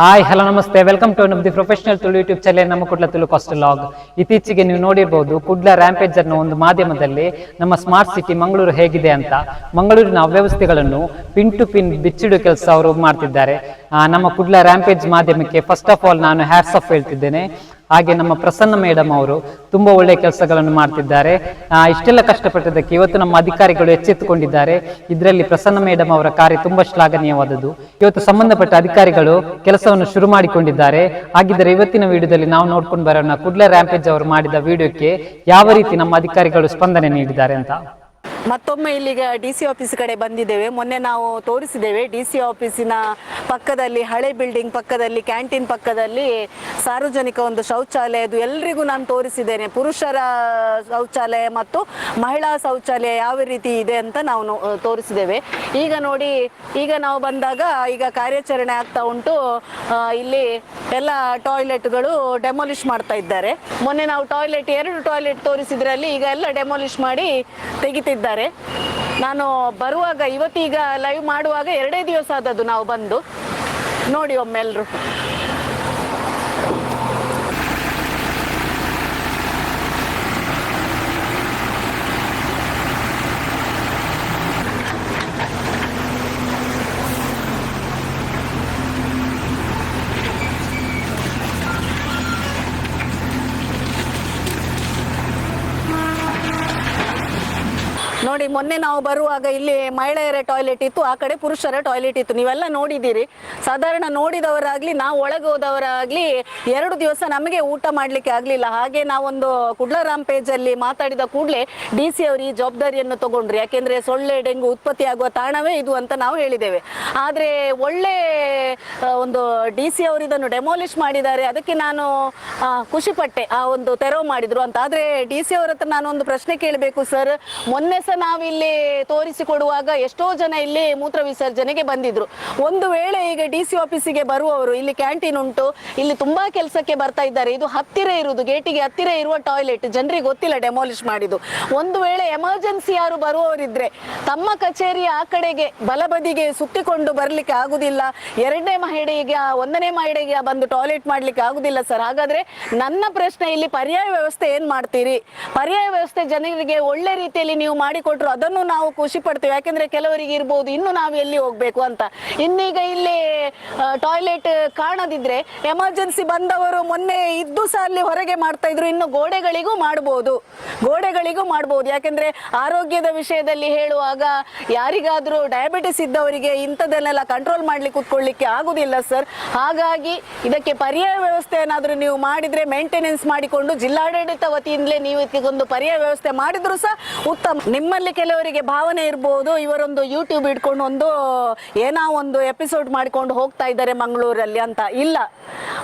Hi hello ನಮಸ್ತೆ welcome to the professional Tulu YouTube channel ನಮ್ಮ Kudla Tulu cost log ಇತ್ತೀಚೆಗೆ ನೀವು ನೋಡಿರ್ಬೋದು ಕುಡ್ಲ ರ್ಯಾಂಪೇಜ್ ಅನ್ನೋ ಒಂದು ಮಾಧ್ಯಮದಲ್ಲಿ ನಮ್ಮ ಸ್ಮಾರ್ಟ್ ಸಿಟಿ ಮಂಗಳೂರು ಹೇಗಿದೆ ಅಂತ. ಮಂಗಳೂರಿನ ಅವ್ಯವಸ್ಥೆಗಳನ್ನು ಪಿನ್ ಟು ಪಿನ್ ಬಿಚ್ಚಿಡು ಕೆಲಸ ಅವರು ಮಾಡ್ತಿದ್ದಾರೆ. ನಮ್ಮ ಕುಡ್ಲ ರ್ಯಾಂಪೇಜ್ ಮಾಧ್ಯಮಕ್ಕೆ ಫಸ್ಟ್ ಆಫ್ ಆಲ್ ನಾನು ಹ್ಯಾಟ್ಸ್ ಆಫ್ ಹೇಳ್ತಿದ್ದೇನೆ. ಹಾಗೆ ನಮ್ಮ ಪ್ರಸನ್ನ ಮೇಡಮ್ ಅವರು ತುಂಬಾ ಒಳ್ಳೆ ಕೆಲಸಗಳನ್ನು ಮಾಡ್ತಿದ್ದಾರೆ. ಇಷ್ಟೆಲ್ಲ ಕಷ್ಟಪಟ್ಟಿದ್ದಕ್ಕೆ ಇವತ್ತು ನಮ್ಮ ಅಧಿಕಾರಿಗಳು ಎಚ್ಚೆತ್ತುಕೊಂಡಿದ್ದಾರೆ. ಇದರಲ್ಲಿ ಪ್ರಸನ್ನ ಮೇಡಮ್ ಅವರ ಕಾರ್ಯ ತುಂಬಾ ಶ್ಲಾಘನೀಯವಾದದ್ದು. ಇವತ್ತು ಸಂಬಂಧಪಟ್ಟ ಅಧಿಕಾರಿಗಳು ಕೆಲಸವನ್ನು ಶುರು ಮಾಡಿಕೊಂಡಿದ್ದಾರೆ. ಹಾಗಿದ್ದರೆ ಇವತ್ತಿನ ವಿಡಿಯೋದಲ್ಲಿ ನಾವು ನೋಡ್ಕೊಂಡು ಬರೋಣ. ಕುಡ್ಲ ರ್ಯಾಂಪೇಜ್ ಅವರು ಮಾಡಿದ ವಿಡಿಯೋಕ್ಕೆ ಯಾವ ರೀತಿ ನಮ್ಮ ಅಧಿಕಾರಿಗಳು ಸ್ಪಂದನೆ ನೀಡಿದ್ದಾರೆ ಅಂತ. ಮತ್ತೊಮ್ಮೆ ಇಲ್ಲಿಗೆ ಡಿ ಸಿ ಆಫೀಸ್ ಕಡೆ ಬಂದಿದ್ದೇವೆ. ಮೊನ್ನೆ ನಾವು ತೋರಿಸಿದ್ದೇವೆ ಡಿ ಸಿ ಆಫೀಸಿನ ಪಕ್ಕದಲ್ಲಿ, ಹಳೆ ಬಿಲ್ಡಿಂಗ್ ಪಕ್ಕದಲ್ಲಿ ಕ್ಯಾಂಟೀನ್ ಪಕ್ಕದಲ್ಲಿ ಸಾರ್ವಜನಿಕ ಒಂದು ಶೌಚಾಲಯ ಅದು ಎಲ್ರಿಗೂ ನಾನು ತೋರಿಸಿದ್ದೇನೆ. ಪುರುಷರ ಶೌಚಾಲಯ ಮತ್ತು ಮಹಿಳಾ ಶೌಚಾಲಯ ಯಾವ ರೀತಿ ಇದೆ ಅಂತ ನಾವು ತೋರಿಸಿದ್ದೇವೆ. ಈಗ ನೋಡಿ, ಈಗ ನಾವು ಬಂದಾಗ ಈಗ ಕಾರ್ಯಾಚರಣೆ ಆಗ್ತಾ ಉಂಟು. ಇಲ್ಲಿ ಎಲ್ಲ ಟಾಯ್ಲೆಟ್ಗಳು ಡೆಮಾಲಿಷ್ ಮಾಡ್ತಾ ಇದ್ದಾರೆ. ಮೊನ್ನೆ ನಾವು ಟಾಯ್ಲೆಟ್ ಎರಡು ಟಾಯ್ಲೆಟ್ ತೋರಿಸಿದ್ರಲ್ಲಿ ಈಗ ಎಲ್ಲ ಡೆಮಾಲಿಷ್ ಮಾಡಿ ತೆಗಿತಿದ್ದಾರೆ. ನಾನು ಬರುವಾಗ ಇವತ್ತೀಗ ಲೈವ್ ಮಾಡುವಾಗ ಎರಡೇ ದಿವಸ ಆದದ್ದು ನಾವು ಬಂದು. ನೋಡಿ ಒಮ್ಮೆಲ್ರು. ನೋಡಿ, ಮೊನ್ನೆ ನಾವು ಬರುವಾಗ ಇಲ್ಲಿ ಮಹಿಳೆಯರ ಟಾಯ್ಲೆಟ್ ಇತ್ತು, ಆ ಕಡೆ ಪುರುಷರ ಟಾಯ್ಲೆಟ್ ಇತ್ತು. ನೀವೆಲ್ಲ ನೋಡಿದ್ದೀರಿ. ಸಾಧಾರಣ ನೋಡಿದವರಾಗ್ಲಿ, ನಾವು ಒಳಗೆ ಹೋದವರಾಗ್ಲಿ ಎರಡು ದಿವಸ ನಮಗೆ ಊಟ ಮಾಡ್ಲಿಕ್ಕೆ ಆಗ್ಲಿಲ್ಲ. ಹಾಗೆ ನಾವೊಂದು ಕುಡ್ಲರಾಮ್ ಪೇಜ್ ಅಲ್ಲಿ ಮಾತಾಡಿದ ಕೂಡಲೇ ಡಿ ಸಿ ಅವರು ಈ ಜವಾಬ್ದಾರಿಯನ್ನು ತಗೊಂಡ್ರು. ಯಾಕೆಂದ್ರೆ ಸೊಳ್ಳೆ, ಡೆಂಗು ಉತ್ಪತ್ತಿ ಆಗುವ ತಾಣವೇ ಇದು ಅಂತ ನಾವು ಹೇಳಿದ್ದೇವೆ. ಆದ್ರೆ ಒಳ್ಳೆ ಒಂದು ಡಿ ಸಿ ಅವರು ಇದನ್ನು ಡೆಮಾಲಿಷ್ ಮಾಡಿದ್ದಾರೆ. ಅದಕ್ಕೆ ನಾನು ಖುಷಿ ಖುಷಿಪಟ್ಟೆ. ಆ ಒಂದು ತೆರವು ಮಾಡಿದ್ರು ಅಂತ. ಆದ್ರೆ ಡಿ ಸಿ ಅವರ ಹತ್ರ ನಾನು ಒಂದು ಪ್ರಶ್ನೆ ಕೇಳಬೇಕು, ಸರ್. ಮೊನ್ನೆ ಸಹ ನಾವಿಲ್ಲಿ ತೋರಿಸಿಕೊಡುವಾಗ ಎಷ್ಟೋ ಜನ ಇಲ್ಲಿ ಮೂತ್ರ ವಿಸರ್ಜನೆಗೆ ಬಂದಿದ್ರು. ಒಂದು ವೇಳೆ ಈಗ ಡಿ ಸಿ ಆಫೀಸಿಗೆ ಬರುವವರು, ಇಲ್ಲಿ ಕ್ಯಾಂಟೀನ್ ಉಂಟು, ಇಲ್ಲಿ ತುಂಬಾ ಕೆಲಸಕ್ಕೆ ಬರ್ತಾ ಇದ್ದಾರೆ. ಇದು ಹತ್ತಿರ ಇರುವುದು, ಗೇಟಿಗೆ ಹತ್ತಿರ ಇರುವ ಟಾಯ್ಲೆಟ್, ಜನರಿಗೆ ಗೊತ್ತಿಲ್ಲ ಡೆಮಾಲಿಷ್ ಮಾಡಿದ್ದು. ಒಂದು ವೇಳೆ ಎಮರ್ಜೆನ್ಸಿ ಯಾರು ಬರುವವರಿದ್ರೆ, ತಮ್ಮ ಕಚೇರಿ ಆ ಕಡೆಗೆ ಬಲಬದಿಗೆ ಸುತ್ತಿಕೊಂಡು ಬರ್ಲಿಕ್ಕೆ ಆಗುದಿಲ್ಲ. ಎರಡನೇ ಮಹಿಳೆಗೆ, ಒಂದನೇ ಮಹಿಳೆಗೆ ಬಂದು ಟಾಯ್ಲೆಟ್ ಮಾಡ್ಲಿಕ್ಕೆ ಆಗುದಿಲ್ಲ ಸರ್. ಹಾಗಾದ್ರೆ ನನ್ನ ಪ್ರಶ್ನೆ, ಇಲ್ಲಿ ಪರ್ಯಾಯ ವ್ಯವಸ್ಥೆ ಏನ್ ಮಾಡ್ತೀರಿ? ಪರ್ಯಾಯ ವ್ಯವಸ್ಥೆ ಜನರಿಗೆ ಒಳ್ಳೆ ರೀತಿಯಲ್ಲಿ ನೀವು ಮಾಡಿಕೊಟ್ರು ಅದನ್ನು ನಾವು ಖುಷಿ ಪಡ್ತೇವೆ. ಯಾಕೆಂದ್ರೆ ಕೆಲವರಿಗೆ ಇರ್ಬೋದು, ಇನ್ನು ನಾವು ಎಲ್ಲಿ ಹೋಗ್ಬೇಕು ಅಂತ. ಇನ್ನೀಗ ಇಲ್ಲಿ ಟಾಯ್ಲೆಟ್ ಕಾಣದಿದ್ರೆ ಎಮರ್ಜೆನ್ಸಿ ಬಂದವರು ಮೊನ್ನೆ ಇದ್ದು ಸಹ ಅಲ್ಲಿ ಹೊರಗೆ ಮಾಡ್ತಾ ಇದ್ರು. ಇನ್ನು ಗೋಡೆಗಳಿಗೂ ಮಾಡ್ಬೋದು. ಗೋಡೆಗಳಿಗೂ ಮಾಡ್ಬೋದು. ಯಾಕೆಂದ್ರೆ ಆರೋಗ್ಯದ ವಿಷಯದಲ್ಲಿ ಹೇಳುವಾಗ ಯಾರಿಗಾದರೂ ಡಯಾಬಿಟಿಸ್ ಇದ್ದವರಿಗೆ ಇಂಥದನ್ನೆಲ್ಲ ಕಂಟ್ರೋಲ್ ಮಾಡ್ಲಿಕ್ಕೆ ಕೂತ್ಕೊಳ್ಳಿಕ್ಕೆ ಆಗುದಿಲ್ಲ ಸರ್. ಹಾಗಾಗಿ ಇದಕ್ಕೆ ಪರ್ಯಾಯ ವ್ಯವಸ್ಥೆ ಏನಾದರೂ ನೀವು ಮಾಡಿದ್ರೆ ಮೇಂಟೆನೆನ್ಸ್ ಮಾಡಿಕೊಂಡು ಜಿಲ್ಲಾಡಳಿತ ವತಿಯಿಂದಲೇ ನೀವು ಇದಕ್ಕೊಂದು ಪರ್ಯಾಯ ವ್ಯವಸ್ಥೆ ಮಾಡಿದ್ರು ಸಹ ಉತ್ತಮ. ನಿಮ್ಮಲ್ಲಿ ಕೆಲವರಿಗೆ ಭಾವನೆ ಇರ್ಬೋದು. ಇವರೊಂದು ಯೂಟ್ಯೂಬ್ ಇಟ್ಕೊಂಡು ಒಂದು ಏನೋ ಒಂದು ಎಪಿಸೋಡ್ ಮಾಡಿಕೊಂಡು ಹೋಗ್ತಾ ಇದ್ದಾರೆ ಮಂಗಳೂರಲ್ಲಿ ಅಂತ. ಇಲ್ಲ.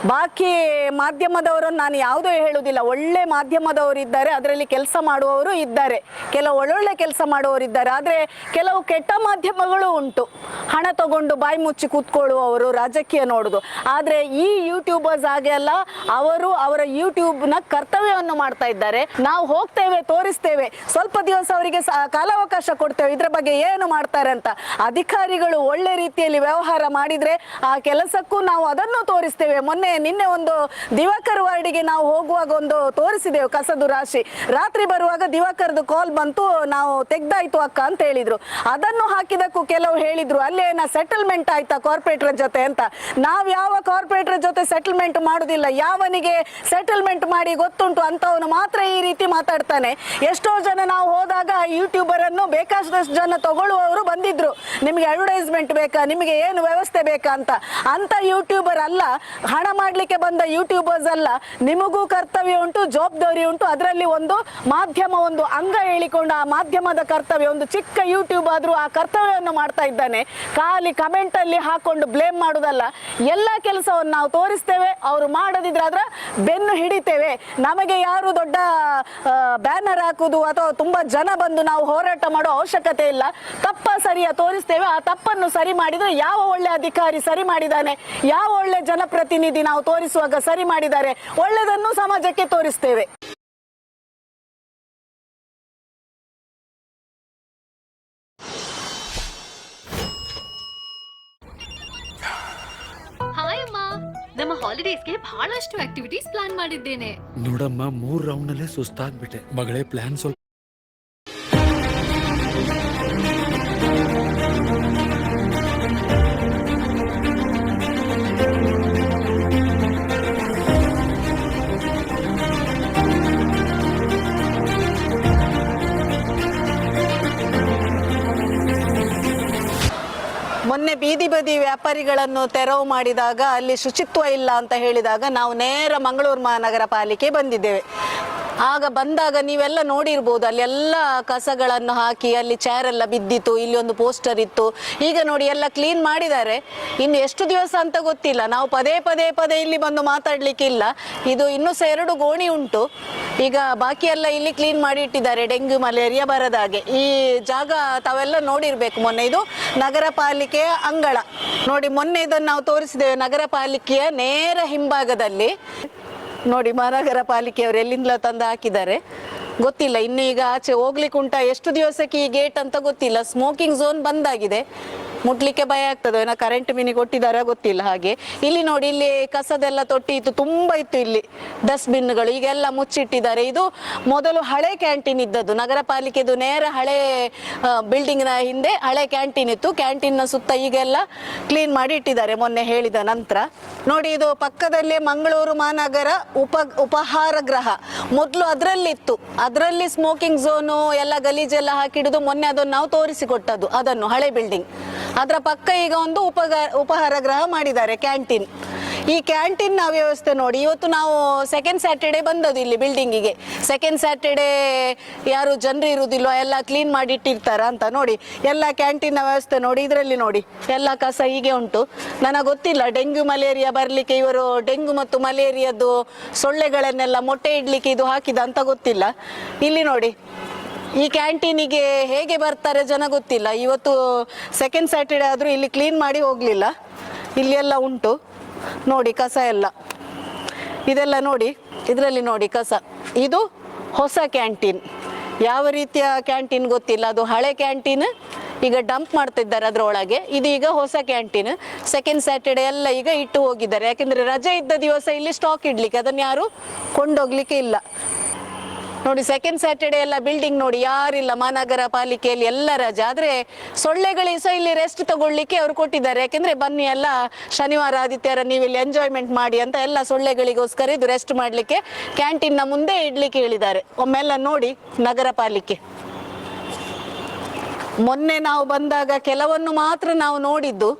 ಬಾಕಿ ಮಾಧ್ಯಮದವರನ್ನು ನಾನು ಯಾವುದೂ ಹೇಳುವುದಿಲ್ಲ. ಒಳ್ಳೆ ಮಾಧ್ಯಮದವರು ಇದ್ದಾರೆ. ಅದರಲ್ಲಿ ಕೆಲಸ ಮಾಡುವವರು ಇದ್ದಾರೆ. ಕೆಲವು ಒಳ್ಳೊಳ್ಳೆ ಕೆಲಸ ಮಾಡುವವರು ಇದ್ದಾರೆ. ಆದರೆ ಕೆಲವು ಕೆಟ್ಟ ಮಾಧ್ಯಮಗಳು ಉಂಟು. ಹಣ ತಗೊಂಡು ಬಾಯಿ ಮುಚ್ಚಿ ಕೂತ್ಕೊಳ್ಳುವವರು ರಾಜಕೀಯ ನೋಡುದು. ಆದರೆ ಈ ಯೂಟ್ಯೂಬರ್ಸ್ ಹಾಗೆ ಅಲ್ಲ, ಅವರು ಅವರ ಯೂಟ್ಯೂಬ್ನ ಕರ್ತವ್ಯವನ್ನು ಮಾಡ್ತಾ ಇದ್ದಾರೆ. ನಾವು ಹೋಗ್ತೇವೆ, ತೋರಿಸ್ತೇವೆ. ಸ್ವಲ್ಪ ದಿವಸ ಅವರಿಗೆ ಕಾಲಾವಕಾಶ ಕೊಡ್ತೇವೆ. ಇದ್ರ ಬಗ್ಗೆ ಏನು ಮಾಡ್ತಾರೆ ಅಂತ ಅಧಿಕಾರಿಗಳು ಒಳ್ಳೆ ರೀತಿಯಲ್ಲಿ ವ್ಯವಹಾರ ಮಾಡಿದ್ರೆ ಆ ಕೆಲಸಕ್ಕೂ ನಾವು ಅದನ್ನು ತೋರಿಸ್ತೇವೆ. ಮೊನ್ನೆ ನಿನ್ನೆ ಒಂದು ದಿವಾಕರ್ ವಾರ್ಡಿಗೆ ನಾವು ಹೋಗುವಾಗ ಒಂದು ತೋರಿಸಿದೆವು ಕಸದು ರಾಶಿ. ರಾತ್ರಿ ಬರುವಾಗ ದಿವಾಕರ್ದು ಕಾಲ್ ಬಂತು, ನಾವು ತೆಗ್ದಾಯ್ತು ಅಕ್ಕ ಅಂತ ಹೇಳಿದ್ರು. ಅದನ್ನು ಹಾಕಿದಕ್ಕೂ ಕೆಲವು ಹೇಳಿದ್ರು ಅಲ್ಲೇನ ಸೆಟಲ್ಮೆಂಟ್ ಆಯ್ತಾ ಕಾರ್ಪೊರೇಟರ್ ಜೊತೆ ಅಂತ. ನಾವು ಯಾವ ಕಾರ್ಪೊರೇಟರ್ ಜೊತೆ ಸೆಟಲ್ಮೆಂಟ್ ಮಾಡುದಿಲ್ಲ. ಯಾವನಿಗೆ ಸೆಟಲ್ಮೆಂಟ್ ಮಾಡಿ ಗೊತ್ತುಂಟು ಅಂತವನು ಮಾತ್ರ ಈ ರೀತಿ ಮಾತಾಡ್ತಾನೆ. ಎಷ್ಟೋ ಜನ ನಾವು ಹೋದಾಗ ಯೂಟ್ಯೂಬರ್ ಅನ್ನು ಬೇಕಾದಷ್ಟು ಜನ ತಗೊಳ್ಳುವವರು ಬಂದಿದ್ರು. ನಿಮಗೆ ಅಡ್ವರ್ಟೈಸ್ಮೆಂಟ್ ಬೇಕಾ? ನಿಮಗೆ ಏನು ವ್ಯವಸ್ಥೆ ಬೇಕಾ ಅಂತ. ಅಂತ ಯೂಟ್ಯೂಬರ್ ಅಲ್ಲ, ಹಣ ಮಾಡ್ಲಿಕ್ಕೆ ಬಂದ ಯೂಟ್ಯೂಬರ್ಸ್ ಅಲ್ಲ, ನಿಮಗೂ ಕರ್ತವ್ಯ ಉಂಟು, ಜವಾಬ್ದಾರಿ ಉಂಟು. ಅದರಲ್ಲಿ ಒಂದು ಮಾಧ್ಯಮ, ಒಂದು ಅಂಗ ಹೇಳಿಕೊಂಡು ಆ ಮಾಧ್ಯಮದ ಕರ್ತವ್ಯ, ಒಂದು ಚಿಕ್ಕ ಯೂಟ್ಯೂಬ್ ಆದ್ರೂ ಆ ಕರ್ತವ್ಯವನ್ನು ಮಾಡ್ತಾ ಇದ್ದಾನೆ. ಖಾಲಿ ಕಮೆಂಟ್ ಅಲ್ಲಿ ಹಾಕೊಂಡು ಬ್ಲೇಮ್ ಮಾಡುದಲ್ಲ. ಎಲ್ಲ ಕೆಲಸವನ್ನು ನಾವು ತೋರಿಸ್ತೇವೆ, ಅವರು ಮಾಡದಿದ್ರೆ ಅದ್ರ ಬೆನ್ನು ಹಿಡಿತೇವೆ. ನಮಗೆ ಯಾರು ದೊಡ್ಡ ಬ್ಯಾನರ್ ಹಾಕುದು ಅಥವಾ ತುಂಬಾ ಜನ ಬಂದು ನಾವು ಹೋರಾಟ ಮಾಡೋ ಅವಶ್ಯಕತೆ ಇಲ್ಲ. ತಪ್ಪ ಸರಿಯ ತೋರಿಸ್ತೇವೆ. ಆ ತಪ್ಪನ್ನು ಸರಿ ಮಾಡಿದ್ರೆ ಯಾವ ಒಳ್ಳೆ ಅಧಿಕಾರಿ ಸರಿ ಮಾಡಿದ್ದಾನೆ? ಯಾವ ಒಳ್ಳೆ ಜನಪ್ರತಿನಿಧಿ ನಾವು ತೋರಿಸುವಾಗ ಸರಿ ಮಾಡಿದ್ದಾರೆ? ಒಳ್ಳೆಯದನ್ನು ಸಮಾಜಕ್ಕೆ ತೋರಿಸ್ತೇವೆ. ಹಾಯ್ ಅಮ್ಮ ಹಾಲಿಡೇಸ್ಗೆ ಬಹಳಷ್ಟು ಆಕ್ಟಿವಿಟೀಸ್ ಪ್ಲಾನ್ ಮಾಡಿದ್ದೇನೆ. ನೋಡಮ್ಮ ಮೂರ್ ರೌಂಡ್ ನಲ್ಲೇ ಸುಸ್ತಾಗ್ಬಿಟ್ಟೆ. ಮಗಳೇ ಪ್ಲಾನ್ ಸ್ವಲ್ಪ ವ್ಯಾಪಾರಿಗಳನ್ನು ತೆರವು ಮಾಡಿದಾಗ ಅಲ್ಲಿ ಶುಚಿತ್ವ ಇಲ್ಲ ಅಂತ ಹೇಳಿದಾಗ ನಾವು ನೇರ ಮಂಗಳೂರು ಮಹಾನಗರ ಪಾಲಿಕೆ ಬಂದಿದ್ದೇವೆ. ಆಗ ಬಂದಾಗ ನೀವೆಲ್ಲ ನೋಡಿರ್ಬೋದು ಅಲ್ಲಿ ಎಲ್ಲ ಕಸಗಳನ್ನು ಹಾಕಿ ಅಲ್ಲಿ ಚೇರ್ ಎಲ್ಲ ಬಿದ್ದಿತ್ತು, ಇಲ್ಲಿ ಒಂದು ಪೋಸ್ಟರ್ ಇತ್ತು. ಈಗ ನೋಡಿ ಎಲ್ಲ ಕ್ಲೀನ್ ಮಾಡಿದ್ದಾರೆ. ಇನ್ನು ಎಷ್ಟು ದಿವಸ ಅಂತ ಗೊತ್ತಿಲ್ಲ. ನಾವು ಪದೇ ಪದೇ ಪದೇ ಇಲ್ಲಿ ಬಂದು ಮಾತಾಡ್ಲಿಕ್ಕೆ ಇಲ್ಲ. ಇದು ಇನ್ನೂ ಸಹ ಎರಡು ಗೋಣಿ ಉಂಟು. ಈಗ ಬಾಕಿ ಎಲ್ಲ ಇಲ್ಲಿ ಕ್ಲೀನ್ ಮಾಡಿ ಇಟ್ಟಿದ್ದಾರೆ, ಡೆಂಗ್ಯೂ, ಮಲೇರಿಯಾ ಬರದ ಹಾಗೆ. ಈ ಜಾಗ ತಾವೆಲ್ಲ ನೋಡಿರ್ಬೇಕು. ಮೊನ್ನೆ ಇದು ನಗರ ಪಾಲಿಕೆಯ ಅಂಗಳ. ನೋಡಿ, ಮೊನ್ನೆ ಇದನ್ನು ನಾವು ತೋರಿಸಿದ್ದೇವೆ ನಗರ ಪಾಲಿಕೆಯ ನೇರ ಹಿಂಭಾಗದಲ್ಲಿ. ನೋಡಿ ಮಹಾನಗರ ಪಾಲಿಕೆಯವರು ಎಲ್ಲಿಂದಲೋ ತಂದು ಹಾಕಿದ್ದಾರೆ. ಗೊತ್ತಿಲ್ಲ, ಇನ್ನು ಈಗ ಆಚೆ ಹೋಗ್ಲಿಕ್ಕೆ ಉಂಟಾ ಎಷ್ಟು ದಿವಸಕ್ಕೆ ಈ ಗೇಟ್ ಅಂತ ಗೊತ್ತಿಲ್ಲ. ಸ್ಮೋಕಿಂಗ್ ಝೋನ್ ಬಂದಾಗಿದೆ. ಮುಟ್ಲಿಕ್ಕೆ ಭಯ ಆಗ್ತದೆ? ಏನೋ ಕರೆಂಟ್ ಮಿನಿ ಕೊಟ್ಟಿದ್ದಾರೆ ಗೊತ್ತಿಲ್ಲ ಹಾಗೆ. ಇಲ್ಲಿ ನೋಡಿ, ಇಲ್ಲಿ ಕಸದೆಲ್ಲ ತೊಟ್ಟಿ ಇತ್ತು, ತುಂಬಾ ಇತ್ತು ಇಲ್ಲಿ ಡಸ್ಟ್ಬಿನ್ಗಳು ಈಗೆಲ್ಲ ಮುಚ್ಚಿಟ್ಟಿದ್ದಾರೆ. ಇದು ಮೊದಲು ಹಳೆ ಕ್ಯಾಂಟೀನ್ ಇದ್ದದ್ದು. ನಗರ ಪಾಲಿಕೆದು ನೇರ ಹಳೆ ಬಿಲ್ಡಿಂಗ್ನ ಹಿಂದೆ ಹಳೆ ಕ್ಯಾಂಟೀನ್ ಇತ್ತು. ಕ್ಯಾಂಟೀನ್ನ ಸುತ್ತ ಈಗೆಲ್ಲ ಕ್ಲೀನ್ ಮಾಡಿ ಇಟ್ಟಿದ್ದಾರೆ ಮೊನ್ನೆ ಹೇಳಿದ ನಂತರ. ನೋಡಿ, ಇದು ಪಕ್ಕದಲ್ಲೇ ಮಂಗಳೂರು ಮಹಾನಗರ ಉಪ, ಉಪಹಾರ ಗೃಹ ಮೊದಲು ಅದರಲ್ಲಿತ್ತು. ಅದರಲ್ಲಿ ಸ್ಮೋಕಿಂಗ್ ಝೋನು ಎಲ್ಲ ಗಲೀಜೆಲ್ಲ ಹಾಕಿಡುದು, ಮೊನ್ನೆ ಅದನ್ನು ನಾವು ತೋರಿಸಿಕೊಟ್ಟದ್ದು ಅದನ್ನು ಹಳೆ ಬಿಲ್ಡಿಂಗ್. ಅದರ ಪಕ್ಕ ಈಗ ಒಂದು ಉಪಗ, ಉಪಹಾರ ಗೃಹ ಮಾಡಿದ್ದಾರೆ, ಕ್ಯಾಂಟೀನ್. ಈ ಕ್ಯಾಂಟೀನ್ ವ್ಯವಸ್ಥೆ ನೋಡಿ, ಇವತ್ತು ನಾವು ಸೆಕೆಂಡ್ ಸ್ಯಾಟರ್ಡೆ ಬಂದದ್ದು ಇಲ್ಲಿ ಬಿಲ್ಡಿಂಗಿಗೆ ಸೆಕೆಂಡ್ ಸ್ಯಾಟರ್ಡೆ ಯಾರು ಜನರು ಇರುವುದಿಲ್ಲ ಎಲ್ಲ ಕ್ಲೀನ್ ಮಾಡಿ ಇಟ್ಟಿರ್ತಾರ ಅಂತ ನೋಡಿ, ಎಲ್ಲ ಕ್ಯಾಂಟೀನ್ ವ್ಯವಸ್ಥೆ ನೋಡಿ, ಇದರಲ್ಲಿ ನೋಡಿ. ಎಲ್ಲ ಕಸ ಹೀಗೆ ಉಂಟು. ನನಗೆ ಗೊತ್ತಿಲ್ಲ, ಡೆಂಗ್ಯೂ, ಮಲೇರಿಯಾ ಬರಲಿಕ್ಕೆ ಇವರು ಡೆಂಗ್ಯೂ ಮತ್ತು ಮಲೇರಿಯಾದ್ದು ಸೊಳ್ಳೆಗಳನ್ನೆಲ್ಲ ಮೊಟ್ಟೆ ಇಡ್ಲಿಕ್ಕೆ ಇದು ಹಾಕಿದ ಅಂತ ಗೊತ್ತಿಲ್ಲ. ಇಲ್ಲಿ ನೋಡಿ. ಈ ಕ್ಯಾಂಟೀನಿಗೆ ಹೇಗೆ ಬರ್ತಾರೆ ಜನ ಗೊತ್ತಿಲ್ಲ. ಇವತ್ತು ಸೆಕೆಂಡ್ ಸ್ಯಾಟರ್ಡೆ ಆದರೂ ಇಲ್ಲಿ ಕ್ಲೀನ್ ಮಾಡಿ ಹೋಗಲಿಲ್ಲ. ಇಲ್ಲಿ ಎಲ್ಲ ಉಂಟು. ನೋಡಿ ಕಸ ಎಲ್ಲ. ಇದೆಲ್ಲ ನೋಡಿ, ಇದರಲ್ಲಿ ನೋಡಿ ಕಸ. ಇದು ಹೊಸ ಕ್ಯಾಂಟೀನ್. ಯಾವ ರೀತಿಯ ಕ್ಯಾಂಟೀನ್ ಗೊತ್ತಿಲ್ಲ. ಅದು ಹಳೆ ಕ್ಯಾಂಟೀನ್. ಈಗ ಡಂಪ್ ಮಾಡ್ತಿದ್ದಾರೆ ಅದರೊಳಗೆ. ಇದು ಈಗ ಹೊಸ ಕ್ಯಾಂಟೀನ್. ಸೆಕೆಂಡ್ ಸ್ಯಾಟರ್ಡೆ ಎಲ್ಲ ಈಗ ಇಟ್ಟು ಹೋಗಿದ್ದಾರೆ. ಯಾಕೆಂದರೆ ರಜೆ ಇದ್ದ ದಿವಸ ಇಲ್ಲಿ ಸ್ಟಾಕ್ ಇಡ್ಲಿಕ್ಕೆ. ಅದನ್ನು ಯಾರು ಕೊಂಡೋಗ್ಲಿಕ್ಕೆ ಇಲ್ಲ. ನೋಡಿ ಸೆಕೆಂಡ್ ಸ್ಯಾಟರ್ಡೆ ಎಲ್ಲ ಬಿಲ್ಡಿಂಗ್ ನೋಡಿ, ಯಾರಿಲ್ಲ ಮಹಾನಗರ ಪಾಲಿಕೆಯಲ್ಲಿ ಎಲ್ಲ ರಜೆ. ಆದರೆ ಸೊಳ್ಳೆಗಳಿಗೆ ಸಹ ಇಲ್ಲಿ ರೆಸ್ಟ್ ತಗೊಳ್ಳಿಕ್ಕೆ ಅವರು ಕೊಟ್ಟಿದ್ದಾರೆ. ಯಾಕೆಂದ್ರೆ ಬನ್ನಿ ಎಲ್ಲ ಶನಿವಾರ, ಆದಿತ್ಯವಾರ ನೀವು ಇಲ್ಲಿ ಎಂಜಾಯ್ಮೆಂಟ್ ಮಾಡಿ ಅಂತ ಎಲ್ಲ ಸೊಳ್ಳೆಗಳಿಗೋಸ್ಕರ ಇದು ರೆಸ್ಟ್ ಮಾಡ್ಲಿಕ್ಕೆ ಕ್ಯಾಂಟೀನ್ನ ಮುಂದೆ ಇಡ್ಲಿಕ್ಕೆ ಹೇಳಿದ್ದಾರೆ. ಒಮ್ಮೆಲ್ಲ ನೋಡಿ ನಗರ ಪಾಲಿಕೆ. ಮೊನ್ನೆ ನಾವು ಬಂದಾಗ ಕೆಲವನ್ನು ಮಾತ್ರ ನಾವು ನೋಡಿದ್ದು.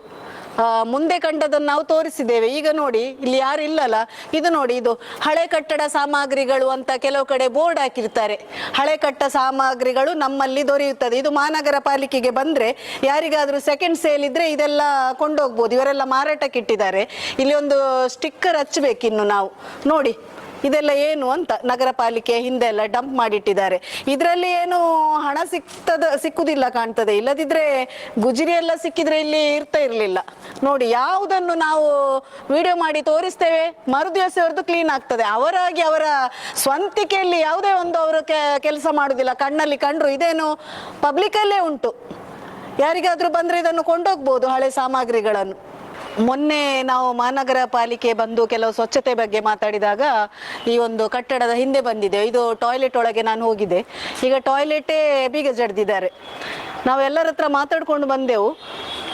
ಮುಂದೆ ಕಂಡದನ್ನು ನಾವು ತೋರಿಸಿದ್ದೇವೆ. ಈಗ ನೋಡಿ, ಇಲ್ಲಿ ಯಾರು ಇಲ್ಲಲ್ಲ? ಇದು ನೋಡಿ, ಇದು ಹಳೆ ಕಟ್ಟಡ ಸಾಮಗ್ರಿಗಳು ಅಂತ ಕೆಲವು ಕಡೆ ಬೋರ್ಡ್ ಹಾಕಿರ್ತಾರೆ. ಹಳೆ ಕಟ್ಟ ಸಾಮಗ್ರಿಗಳು ನಮ್ಮಲ್ಲಿ ದೊರೆಯುತ್ತದೆ. ಇದು ಮಹಾನಗರ ಪಾಲಿಕೆಗೆ ಬಂದ್ರೆ ಯಾರಿಗಾದ್ರೂ ಸೆಕೆಂಡ್ ಸೇಲ್ ಇದ್ರೆ ಇದೆಲ್ಲ ಕೊಂಡೋಗ್ಬೋದು. ಇವರೆಲ್ಲ ಮಾರಾಟಕ್ಕೆ ಇಟ್ಟಿದ್ದಾರೆ ಇಲ್ಲಿ ಒಂದು ಸ್ಟಿಕ್ಕರ್ ಹಚ್ಚಬೇಕಿನ್ನು ನಾವು. ನೋಡಿ ಇದೆಲ್ಲ ಏನು ಅಂತ ನಗರ ಪಾಲಿಕೆ ಹಿಂದೆ ಎಲ್ಲ ಡಂಪ್ ಮಾಡಿಟ್ಟಿದ್ದಾರೆ. ಇದರಲ್ಲಿ ಏನು ಹಣ ಸಿಕ್ತದ, ಸಿಕ್ಕುದಿಲ್ಲ ಕಾಣ್ತದೆ. ಇಲ್ಲದಿದ್ರೆ ಗುಜರಿ ಎಲ್ಲ ಸಿಕ್ಕಿದ್ರೆ ಇಲ್ಲಿ ಇರ್ತಾ ಇರಲಿಲ್ಲ. ನೋಡಿ, ಯಾವುದನ್ನು ನಾವು ವಿಡಿಯೋ ಮಾಡಿ ತೋರಿಸ್ತೇವೆ ಮರುದಿವಸವರೆದು ದಿವಸ ಕ್ಲೀನ್ ಆಗ್ತದೆ. ಅವರಾಗಿ ಅವರ ಸ್ವಂತಿಕೆಯಲ್ಲಿ ಯಾವುದೇ ಒಂದು ಅವರು ಕೆಲಸ ಮಾಡುದಿಲ್ಲ. ಕಣ್ಣಲ್ಲಿ ಕಂಡ್ರು ಇದೇನು ಪಬ್ಲಿಕಲ್ಲೇ ಉಂಟು. ಯಾರಿಗಾದ್ರೂ ಬಂದ್ರೆ ಇದನ್ನು ಕೊಂಡೋಗ್ಬೋದು ಹಳೆ ಸಾಮಗ್ರಿಗಳನ್ನು. ಮೊನ್ನೆ ನಾವು ಮಹಾನಗರ ಪಾಲಿಕೆ ಬಂದು ಕೆಲವು ಸ್ವಚ್ಛತೆ ಬಗ್ಗೆ ಮಾತಾಡಿದಾಗ ಈ ಒಂದು ಕಟ್ಟಡದ ಹಿಂದೆ ಬಂದಿದೆ. ಇದು ಟಾಯ್ಲೆಟ್ ಒಳಗೆ ನಾನು ಹೋಗಿದ್ದೆ. ಈಗ ಟಾಯ್ಲೆಟೇ ಬೀಗ ಜಡ್ದಿದ್ದಾರೆ. ನಾವು ಎಲ್ಲರ ಹತ್ರ ಮಾತಾಡ್ಕೊಂಡು ಬಂದೆವು.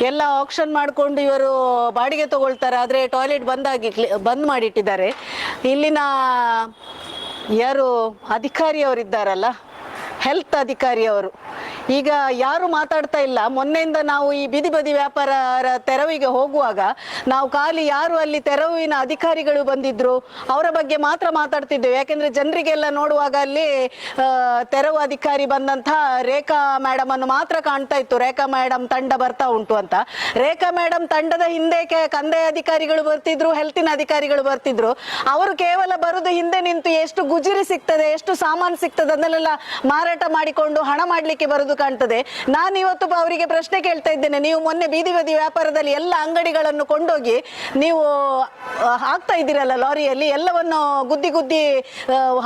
ಎಲ್ಲ ಆಕ್ಷನ್ ಮಾಡಿಕೊಂಡು ಇವರು ಬಾಡಿಗೆ ತಗೊಳ್ತಾರೆ. ಆದರೆ ಟಾಯ್ಲೆಟ್ ಬಂದಾಗಿ ಬಂದ್ ಮಾಡಿಟ್ಟಿದ್ದಾರೆ. ಇಲ್ಲಿನ ಯಾರು ಅಧಿಕಾರಿಯವರಿದ್ದಾರಲ್ಲ ಹೆಲ್ತ್ ಅಧಿಕಾರಿಯವರು. ಈಗ ಯಾರು ಮಾತಾಡ್ತಾ ಇಲ್ಲ, ಮೊನ್ನೆಯಿಂದ ನಾವು ಈ ಬೀದಿ ಬದಿ ವ್ಯಾಪಾರ ತೆರವಿಗೆ ಹೋಗುವಾಗ ನಾವು ಖಾಲಿ ಯಾರು ಅಲ್ಲಿ ತೆರವಿನ ಅಧಿಕಾರಿಗಳು ಬಂದಿದ್ರು, ಅವರ ಬಗ್ಗೆ ಮಾತ್ರ ಮಾತಾಡ್ತಿದ್ದೇವೆ. ಯಾಕೆಂದ್ರೆ ಜನರಿಗೆಲ್ಲ ನೋಡುವಾಗ ಅಲ್ಲಿ ತೆರವು ಅಧಿಕಾರಿ ಬಂದಂತಹ ರೇಖಾ ಮೇಡಮ್ ಅನ್ನು ಮಾತ್ರ ಕಾಣ್ತಾ ಇತ್ತು. ರೇಖಾ ಮೇಡಮ್ ತಂಡ ಬರ್ತಾ ಉಂಟು ಅಂತ. ರೇಖಾ ಮೇಡಮ್ ತಂಡದ ಹಿಂದೆ ಕಂದಾಯ ಅಧಿಕಾರಿಗಳು ಬರ್ತಿದ್ರು ಹೆಲ್ತಿನ ಅಧಿಕಾರಿಗಳು ಬರ್ತಿದ್ರು. ಅವರು ಕೇವಲ ಬರುದು ಹಿಂದೆ ನಿಂತು ಎಷ್ಟು ಗುಜರಿ ಸಿಗ್ತದೆ, ಎಷ್ಟು ಸಾಮಾನು ಸಿಗ್ತದೆ ಅದನ್ನೆಲ್ಲ ಮಾರಾಟ ಮಾಡಿಕೊಂಡು ಹಣ ಮಾಡ್ಲಿಕ್ಕೆ ಬರುದು ಕಾಣ್ತದೆ. ನಾನು ಇವತ್ತು ಅವರಿಗೆ ಪ್ರಶ್ನೆ ಕೇಳ್ತಾ ಇದ್ದೇನೆ. ನೀವು ಮೊನ್ನೆ ಬೀದಿ ಬದಿ ವ್ಯಾಪಾರದಲ್ಲಿ ಎಲ್ಲ ಅಂಗಡಿಗಳನ್ನು ಕೊಂಡೋಗಿ ನೀವು ಹಾಕ್ತಾ ಇದ್ದೀರಲ್ಲ ಲಾರಿಯಲ್ಲಿ ಎಲ್ಲವನ್ನು ಗುದ್ದಿ ಗುದ್ದಿ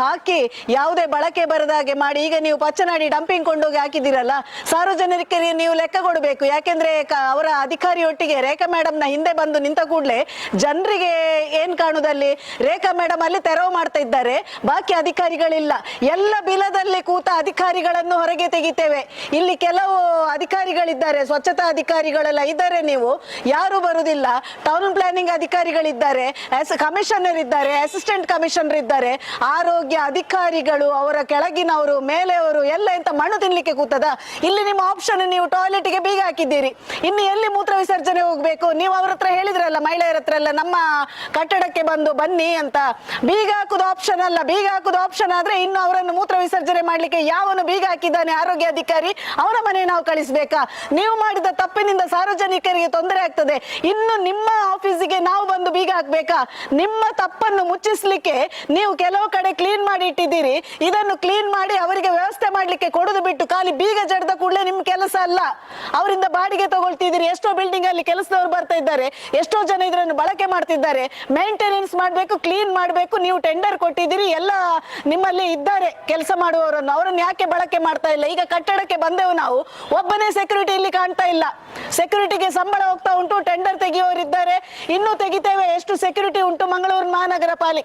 ಹಾಕಿ ಯಾವುದೇ ಬಳಕೆ ಬರದ ಹಾಗೆ ಮಾಡಿ ಈಗ ನೀವು ಪಚ್ಚನಾಡಿ ಡಂಪಿಂಗ್ ಕೊಂಡೋಗಿ ಹಾಕಿದ್ದೀರಲ್ಲ. ಸಾರ್ವಜನಿಕರಿಗೆ ನೀವು ಲೆಕ್ಕ ಕೊಡಬೇಕು. ಯಾಕೆಂದ್ರೆ ಅವರ ಅಧಿಕಾರಿಯೊಟ್ಟಿಗೆ ರೇಖಾ ಮೇಡಮ್ನ ಹಿಂದೆ ಬಂದು ನಿಂತ ಕೂಡಲೇ ಜನರಿಗೆ ಏನ್ ಕಾಣುದಲ್ಲಿ? ರೇಖಾ ಮೇಡಮ್ ಅಲ್ಲಿ ತೆರವು ಮಾಡ್ತಾ ಇದ್ದಾರೆ. ಬಾಕಿ ಅಧಿಕಾರಿಗಳಿಲ್ಲ. ಎಲ್ಲ ಬಿಲದಲ್ಲಿ ಕೂತ ಅಧಿಕಾರಿಗಳನ್ನು ಹೊರಗೆ ತೆಗಿತೇವೆ. ಇಲ್ಲಿ ಕೆಲವು ಅಧಿಕಾರಿಗಳಿದ್ದಾರೆ, ಸ್ವಚ್ಛತಾ ಅಧಿಕಾರಿಗಳೆಲ್ಲ ಇದ್ದಾರೆ ನೀವು. ಯಾರು ಬರುವುದಿಲ್ಲ ಟೌನ್ ಪ್ಲಾನಿಂಗ್ ಅಧಿಕಾರಿಗಳಿದ್ದಾರೆ ಕಮಿಷನರ್ ಇದ್ದಾರೆ ಅಸಿಸ್ಟೆಂಟ್ ಕಮಿಷನರ್ ಇದ್ದಾರೆ. ಆರೋಗ್ಯ ಅಧಿಕಾರಿಗಳು ಅವರ ಕೆಳಗಿನವರು ಮೇಲೆಯವರು ಎಲ್ಲ ಎಂತ ಮಣ್ಣು ತಿನ್ಲಿಕ್ಕೆ ಕೂತದ? ಇಲ್ಲಿ ನಿಮ್ಮ ಆಪ್ಷನ್ ನೀವು ಟಾಯ್ಲೆಟ್ಗೆ ಬೀಗ ಹಾಕಿದ್ದೀರಿ. ಇನ್ನು ಎಲ್ಲಿ ಮೂತ್ರ ವಿಸರ್ಜನೆ ಹೋಗ್ಬೇಕು? ನೀವು ಅವ್ರ ಹತ್ರ ಹೇಳಿದ್ರಲ್ಲ, ಮಹಿಳೆಯರ ಹತ್ರ ಎಲ್ಲ, ನಮ್ಮ ಕಟ್ಟಡಕ್ಕೆ ಬಂದು ಬನ್ನಿ ಅಂತ. ಬೀಗ ಹಾಕುದು ಆಪ್ಷನ್ ಅಲ್ಲ. ಬೀಗ ಹಾಕುದು ಆಪ್ಷನ್ ಆದ್ರೆ ಇನ್ನು ಅವರನ್ನು ಮೂತ್ರ ವಿಸರ್ಜನೆ ಮಾಡ್ಲಿಕ್ಕೆ ಯಾವನು ಬೀಗ ಹಾಕಿದ್ದಾನೆ, ಆರೋಗ್ಯ ಅಧಿಕಾರಿ. ಅವನ ಮನೆ ನಾವು ಕಳಿಸ್ಬೇಕಾ? ನೀವು ಮಾಡಿದ ತಪ್ಪಿನಿಂದ ಸಾರ್ವಜನಿಕರಿಗೆ ತೊಂದರೆ ಆಗ್ತದೆ. ಇನ್ನು ನಿಮ್ಮ ಆಫೀಸಿಗೆ ನಾವು ಬಂದು ಬೀಗ ಹಾಕ್ಬೇಕಾ? ನಿಮ್ಮ ತಪ್ಪನ್ನು ಮುಚ್ಚಿಸ್ಲಿಕ್ಕೆ ನೀವು ಕೆಲವು ಕಡೆ ಕ್ಲೀನ್ ಮಾಡಿ ಇಟ್ಟಿದ್ದೀರಿ. ಇದನ್ನು ಕ್ಲೀನ್ ಮಾಡಿ ಅವರಿಗೆ ವ್ಯವಸ್ಥೆ ಮಾಡ್ಲಿಕ್ಕೆ ಕೊಡದು ಬಿಟ್ಟು ಖಾಲಿ ಬೀಗ ಜಡ್ದ ಕೂಡಲೇ ನಿಮ್ ಕೆಲಸ ಅಲ್ಲ. ಅವರಿಂದ ಬಾಡಿಗೆ ತಗೊಳ್ತಿದ್ದೀರಿ. ಎಷ್ಟೋ ಬಿಲ್ಡಿಂಗ್ ಅಲ್ಲಿ ಕೆಲಸದವರು ಬರ್ತಾ ಇದ್ದಾರೆ. ಎಷ್ಟೋ ಜನ ಇದನ್ನು ಬಳಕೆ ಮಾಡ್ತಿದ್ದಾರೆ. ಮೇಂಟೆನೆನ್ಸ್ ಮಾಡಬೇಕು ಕ್ಲೀನ್ ಮಾಡಬೇಕು. ನೀವು ಟೆಂಡರ್ ಕೊಟ್ಟಿದ್ದೀರಿ. ಎಲ್ಲ ನಿಮ್ಮಲ್ಲಿ ಇದ್ದಾರೆ. ಕೆಲಸ ಮಾಡುವವರನ್ನು. ಅವರನ್ನು ಯಾಕೆ ಬಳಕೆ ಮಾಡ್ತಾ ಇಲ್ಲ. ಈಗ ಕಟ್ಟಡಕ್ಕೆ ಬಂದೆವು ನಾವು. ಒಬ್ಬನೇ ಸೆಕ್ಯೂರಿಟಿ ಇಲ್ಲಿ ಕಾಣ್ತಾ ಇಲ್ಲ. ಸೆಕ್ಯೂರಿಟಿಗೆ ಸಂಬಳ ಹೋಗ್ತಾ ಉಂಟು ಟೆಂಡರ್ ತೆಗೆಯುವವರಿದ್ದಾರೆ ಇನ್ನೂ ತೆಗಿತೇವೆ, ಎಷ್ಟು ಸೆಕ್ಯೂರಿಟಿ ಉಂಟು ಮಂಗಳೂರು ಮಹಾನಗರ ಪಾಲಿ,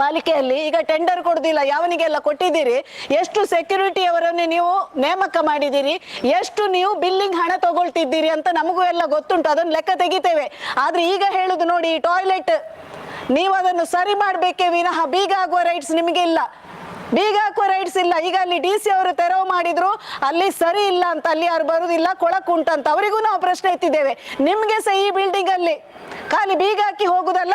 ಪಾಲಿಕೆಯಲ್ಲಿ. ಈಗ ಟೆಂಡರ್ ಕೊಡುದಿಲ್ಲ. ಯಾವನಿಗೆಲ್ಲ ಕೊಟ್ಟಿದ್ದೀರಿ? ಎಷ್ಟು ಸೆಕ್ಯೂರಿಟಿ ಅವರನ್ನು ನೀವು ನೇಮಕ ಮಾಡಿದ್ದೀರಿ? ಎಷ್ಟು ನೀವು ಬಿಲ್ಲಿಂಗ್ ಹಣ ತಗೊಳ್ತಿದ್ದೀರಿ ಅಂತ ನಮಗೂ ಎಲ್ಲ ಗೊತ್ತುಂಟು. ಅದನ್ನು ಲೆಕ್ಕ ತೆಗಿತೇವೆ. ಆದ್ರೆ ಈಗ ಹೇಳುದು ನೋಡಿ ಟಾಯ್ಲೆಟ್ ನೀವು ಅದನ್ನು ಸರಿ ಮಾಡಬೇಕೇ ವಿನಃ ಬೀಗ ಆಗುವ ರೈಟ್ಸ್ ನಿಮಗೆ ಇಲ್ಲ ಬೀಗ ಹಾಕುವ ರೈಟ್ಸ್ ಇಲ್ಲ. ಈಗ ಅಲ್ಲಿ ಡಿ ಸಿ ಅವರು ತೆರವು ಮಾಡಿದ್ರು. ಅಲ್ಲಿ ಸರಿ ಇಲ್ಲ ಅಂತ ಅಲ್ಲಿ ಯಾರು ಬರುದಿಲ್ಲ, ಕೊಳಕು ಅಂತ ಅವರಿಗೂ ನಾವು ಪ್ರಶ್ನೆ ಎತ್ತಿದ್ದೇವೆ. ನಿಮ್ಗೆ ಸಹ ಈ ಬಿಲ್ಡಿಂಗ್ ಅಲ್ಲಿ ಖಾಲಿ ಬೀಗ ಹಾಕಿ ಹೋಗುದಲ್ಲ,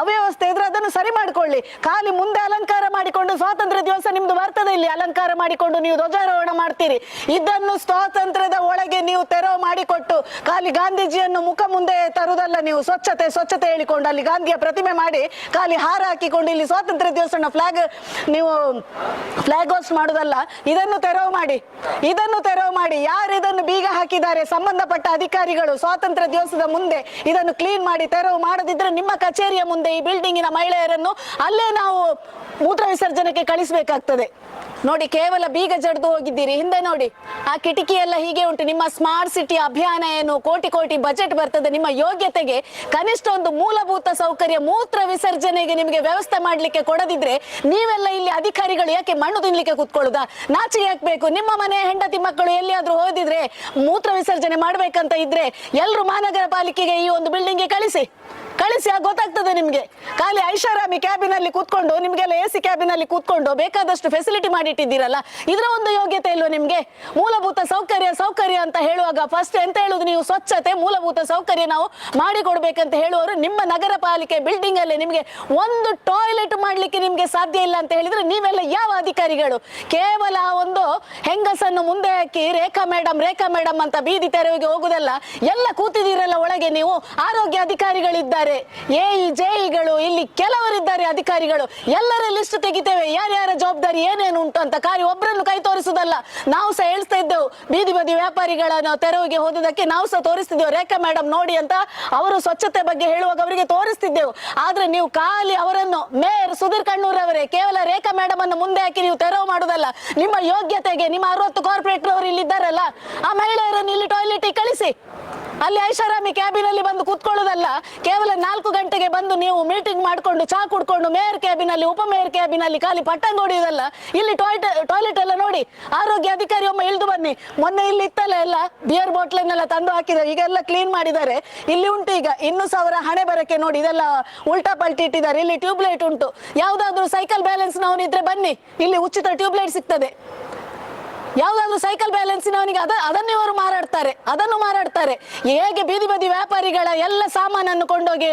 ಅವ್ಯವಸ್ಥೆ ಇದ್ರೆ ಅದನ್ನು ಸರಿ ಮಾಡಿಕೊಳ್ಳಿ. ಖಾಲಿ ಮುಂದೆ ಅಲಂಕಾರ ಮಾಡಿಕೊಂಡು ಸ್ವಾತಂತ್ರ್ಯ ದಿವಸ ನಿಮ್ದು ಬರ್ತದೆ ಇಲ್ಲಿ. ಅಲಂಕಾರ ಮಾಡಿಕೊಂಡು ನೀವು ಧ್ವಜಾರೋಹಣ ಮಾಡ್ತೀರಿ. ಇದನ್ನು ಸ್ವಾತಂತ್ರ್ಯದ ಒಳಗೆ ನೀವು ತೆರವು ಮಾಡಿಕೊಟ್ಟು, ಖಾಲಿ ಗಾಂಧೀಜಿಯನ್ನು ಮುಖ ಮುಂದೆ ತರುವುದಲ್ಲ ನೀವು. ಸ್ವಚ್ಛತೆ ಸ್ವಚ್ಛತೆ ಹೇಳಿಕೊಂಡು ಅಲ್ಲಿ ಗಾಂಧಿಯ ಪ್ರತಿಮೆ ಮಾಡಿ, ಖಾಲಿ ಹಾರ ಹಾಕಿಕೊಂಡು ಇಲ್ಲಿ ಸ್ವಾತಂತ್ರ್ಯ ದಿವಸ ಫ್ಲಾಗ್ ನೀವು ಫ್ಲಾಗ್ ಹೋಸ್ಟ್ ಮಾಡುದಲ್ಲ, ಇದನ್ನು ತೆರವು ಮಾಡಿ. ಇದನ್ನು ತೆರವು ಮಾಡಿ. ಯಾರು ಇದನ್ನು ಬೀಗ ಹಾಕಿದ್ದಾರೆ? ಸಂಬಂಧಪಟ್ಟ ಅಧಿಕಾರಿಗಳು ಸ್ವಾತಂತ್ರ್ಯ ದಿವಸದ ಮುಂದೆ ಇದನ್ನು ಕ್ಲೀನ್ ಮಾಡಿ. ತೆರವು ಮಾಡದಿದ್ರೆ ನಿಮ್ಮ ಕಚೇರಿಯ ಮುಂದೆ ಈ ಬಿಲ್ಡಿಂಗಿನ ಮಹಿಳೆಯರನ್ನು ಅಲ್ಲೇ ನಾವು ಮೂತ್ರ ವಿಸರ್ಜನೆಗೆ ಕಳಿಸಬೇಕಾಗ್ತದೆ. ನೋಡಿ, ಕೇವಲ ಬೀಗ ಜಡ್ದು ಹೋಗಿದ್ದೀರಿ. ಹಿಂದೆ ನೋಡಿ, ಆ ಕಿಟಕಿ ಎಲ್ಲ ಹೀಗೆ ಉಂಟು. ನಿಮ್ಮ ಸ್ಮಾರ್ಟ್ ಸಿಟಿ ಅಭಿಯಾನ ಏನು? ಕೋಟಿ ಕೋಟಿ ಬಜೆಟ್ ಬರ್ತದೆ. ನಿಮ್ಮ ಯೋಗ್ಯತೆಗೆ ಕನಿಷ್ಠ ಒಂದು ಮೂಲಭೂತ ಸೌಕರ್ಯ, ಮೂತ್ರ ವಿಸರ್ಜನೆಗೆ ನಿಮಗೆ ವ್ಯವಸ್ಥೆ ಮಾಡಲಿಕ್ಕೆ ಕೊಡದಿದ್ರೆ ನೀವೆಲ್ಲ ಇಲ್ಲಿ ಅಧಿಕಾರಿಗಳು ಯಾಕೆ ಮಣ್ಣು ತಿನ್ಲಿಕ್ಕೆ ಕೂತ್ಕೊಳ್ಳುದಾ? ನಾಚಿಕೆ ಹಾಕ್ಬೇಕು ನಿಮ್ಮ ಮನೆ ಹೆಂಡತಿ ಮಕ್ಕಳು ಎಲ್ಲಿಯಾದ್ರೂ ಹೋದಿದ್ರೆ ಮೂತ್ರ ವಿಸರ್ಜನೆ ಮಾಡ್ಬೇಕಂತ ಇದ್ರೆ ಎಲ್ರು ಮಹಾನಗರ ಪಾಲಿಕೆಗೆ ಈ ಒಂದು ಬಿಲ್ಡಿಂಗ್ಗೆ ಕಳಿಸಿ. ಕಳಿಸಿ ಆಗ ಗೊತ್ತಾಗ್ತದೆ ನಿಮಗೆ. ಖಾಲಿ ಐಷಾರಾಮಿ ಕ್ಯಾಬಿನಲ್ಲಿ ಕೂತ್ಕೊಂಡು, ನಿಮಗೆಲ್ಲ ಎ ಸಿ ಕ್ಯಾಬಿನಲ್ಲಿ ಕೂತ್ಕೊಂಡು ಬೇಕಾದಷ್ಟು ಫೆಸಿಲಿಟಿ ಮಾಡಿಟ್ಟಿದ್ದೀರಲ್ಲ? ಇದರ ಒಂದು ಯೋಗ್ಯತೆ ಇಲ್ವ ನಿಮಗೆ? ಮೂಲಭೂತ ಸೌಕರ್ಯ ಸೌಕರ್ಯ ಅಂತ ಹೇಳುವಾಗ ಫಸ್ಟ್ ಎಂತ ಹೇಳುದು ನೀವು? ಸ್ವಚ್ಛತೆ, ಮೂಲಭೂತ ಸೌಕರ್ಯ ನಾವು ಮಾಡಿಕೊಡ್ಬೇಕಂತ ಹೇಳುವವರು ನಿಮ್ಮ ನಗರ ಪಾಲಿಕೆ ಬಿಲ್ಡಿಂಗ್ ಅಲ್ಲಿ ನಿಮ್ಗೆ ಒಂದು ಟಾಯ್ಲೆಟ್ ಮಾಡ್ಲಿಕ್ಕೆ ನಿಮಗೆ ಸಾಧ್ಯ ಇಲ್ಲ ಅಂತ ಹೇಳಿದ್ರೆ ನೀವೆಲ್ಲ ಯಾವ ಅಧಿಕಾರಿಗಳು? ಕೇವಲ ಒಂದು ಹೆಂಗಸನ್ನು ಮುಂದೆ ಹಾಕಿ, ರೇಖಾ ಮೇಡಮ್ ರೇಖಾ ಮೇಡಮ್ ಅಂತ ಬೀದಿ ತೆರವಿಗೆ ಹೋಗುದಲ್ಲ? ಎಲ್ಲ ಕೂತಿದ್ದೀರಲ್ಲ ಒಳಗೆ ನೀವು? ಆರೋಗ್ಯ ಅಧಿಕಾರಿಗಳಿದ್ದಾರೆ. ಎ ಜೆಇಗಳು ಇಲ್ಲಿ ಕೆಲವರಿದ್ದಾರೆ ಅಧಿಕಾರಿಗಳು. ಎಲ್ಲರ ಲಿಸ್ಟ್ ತೆಗಿತೇವೆ. ಯಾರ್ಯಾರ ಜವಾಬ್ದಾರಿ ಏನೇನು ಉಂಟು ಅಂತ ಕಾರ್ಯ ಒಬ್ಬರನ್ನು ಕೈ ತೋರಿಸುದಲ್ಲ ನಾವು ಸಹ ಹೇಳ್ತಾ ಇದ್ದೆವು. ಬೀದಿ ಬದಿ ವ್ಯಾಪಾರಿಗಳನ್ನ ತೆರವಿಗೆ ಹೋದದಕ್ಕೆ ನಾವು ಸಹ ತೋರಿಸ್ತಿದ್ದೆವು. ರೇಖಾ ಮೇಡಮ್ ನೋಡಿ ಅಂತ ಅವರು ಸ್ವಚ್ಛತೆ ಬಗ್ಗೆ ಹೇಳುವಾಗ ಅವರಿಗೆ ತೋರಿಸ್ತಿದ್ದೆವು. ಆದ್ರೆ ನೀವು ಖಾಲಿ ಅವರನ್ನು, ಮೇಯರ್ ಸುಧೀರ್ ಕಣ್ಣೂರ್ ಅವರೇ ಕೇವಲ ರೇಖಾ ಮೇಡಮ್ ಅನ್ನು ಮುಂದೆ ಹಾಕಿ ನೀವು ತೆರವು ಮಾಡುದಲ್ಲ ನಿಮ್ಮ ಯೋಗ್ಯತೆಗೆ, ನಿಮ್ಮ ಅರವತ್ತು ಕಾರ್ಪೊರೇಟರ್ ಅವರು ಇಲ್ಲಿ ಇದ್ದಾರಲ್ಲ ಆ ಮಹಿಳೆಯರನ್ನು ಇಲ್ಲಿ ಟಾಯ್ಲೆಟ್ ಕಳಿಸಿ. ಅಲ್ಲಿ ಐಷಾರಾಮಿ ಕ್ಯಾಬಿನ್ ಅಲ್ಲಿ ಬಂದು ಕೂತ್ಕೊಳ್ಳೋದಲ್ಲ, ಕೇವಲ ನಾಲ್ಕು ಗಂಟೆಗೆ ಬಂದು ನೀವು ಮೀಟಿಂಗ್ ಮಾಡಿಕೊಂಡು ಚಾ ಕುಡ್ಕೊಂಡು ಮೇಯರ್ ಕ್ಯಾಬಿನ್ ಅಲ್ಲಿ, ಉಪ ಮೇಯರ್ ಕ್ಯಾಬಿನ್ ಅಲ್ಲಿ ಖಾಲಿ ಪಟ್ಟಂಗ ಹೊಡಿಯೋದಲ್ಲ, ಇಲ್ಲಿ ಟಾಯ್ಲೆಟ್ ಟಾಯ್ಲೆಟ್ ಎಲ್ಲ ನೋಡಿ, ಆರೋಗ್ಯ ಅಧಿಕಾರಿ ಒಮ್ಮೆ ಇಳಿದು ಬನ್ನಿ. ಮೊನ್ನೆ ಇಲ್ಲಿ ಇತ್ತಲ್ಲ ಎಲ್ಲ ಬಿಯರ್ ಬಾಟ್ಲನ್ನೆಲ್ಲ ತಂದು ಹಾಕಿದ್ದಾರೆ ಈಗ ಎಲ್ಲ ಕ್ಲೀನ್ ಮಾಡಿದ್ದಾರೆ. ಇಲ್ಲಿ ಉಂಟು ಈಗ, ಇನ್ನು ಸಾವಿರ ಹಣೆ ಬರಕ್ಕೆ ನೋಡಿ, ಇದೆಲ್ಲ ಉಲ್ಟಾ ಪಲ್ಟಿ ಇಟ್ಟಿದ್ದಾರೆ. ಇಲ್ಲಿ ಟ್ಯೂಬ್ಲೈಟ್ ಉಂಟು. ಯಾವ್ದಾದ್ರು ಸೈಕಲ್ ಬ್ಯಾಲೆನ್ಸ್ ಇದ್ರೆ ಬನ್ನಿ. ಇಲ್ಲಿ ಉಚಿತ ಟ್ಯೂಬ್ಲೈಟ್ ಸಿಗ್ತದೆ. ಯಾವ್ದಾದ್ರು ಸೈಕಲ್ ಬ್ಯಾಲೆನ್ಸಿನವನಿಗೆ ಅದ, ಅದನ್ನೇ ಅವರು ಮಾರಾಡ್ತಾರೆ. ಅದನ್ನು ಮಾರಾಡ್ತಾರೆ. ಹೇಗೆ ಬೀದಿ ಬದಿ ವ್ಯಾಪಾರಿಗಳ ಎಲ್ಲ ಸಾಮಾನನ್ನು ಕೊಂಡೋಗಿ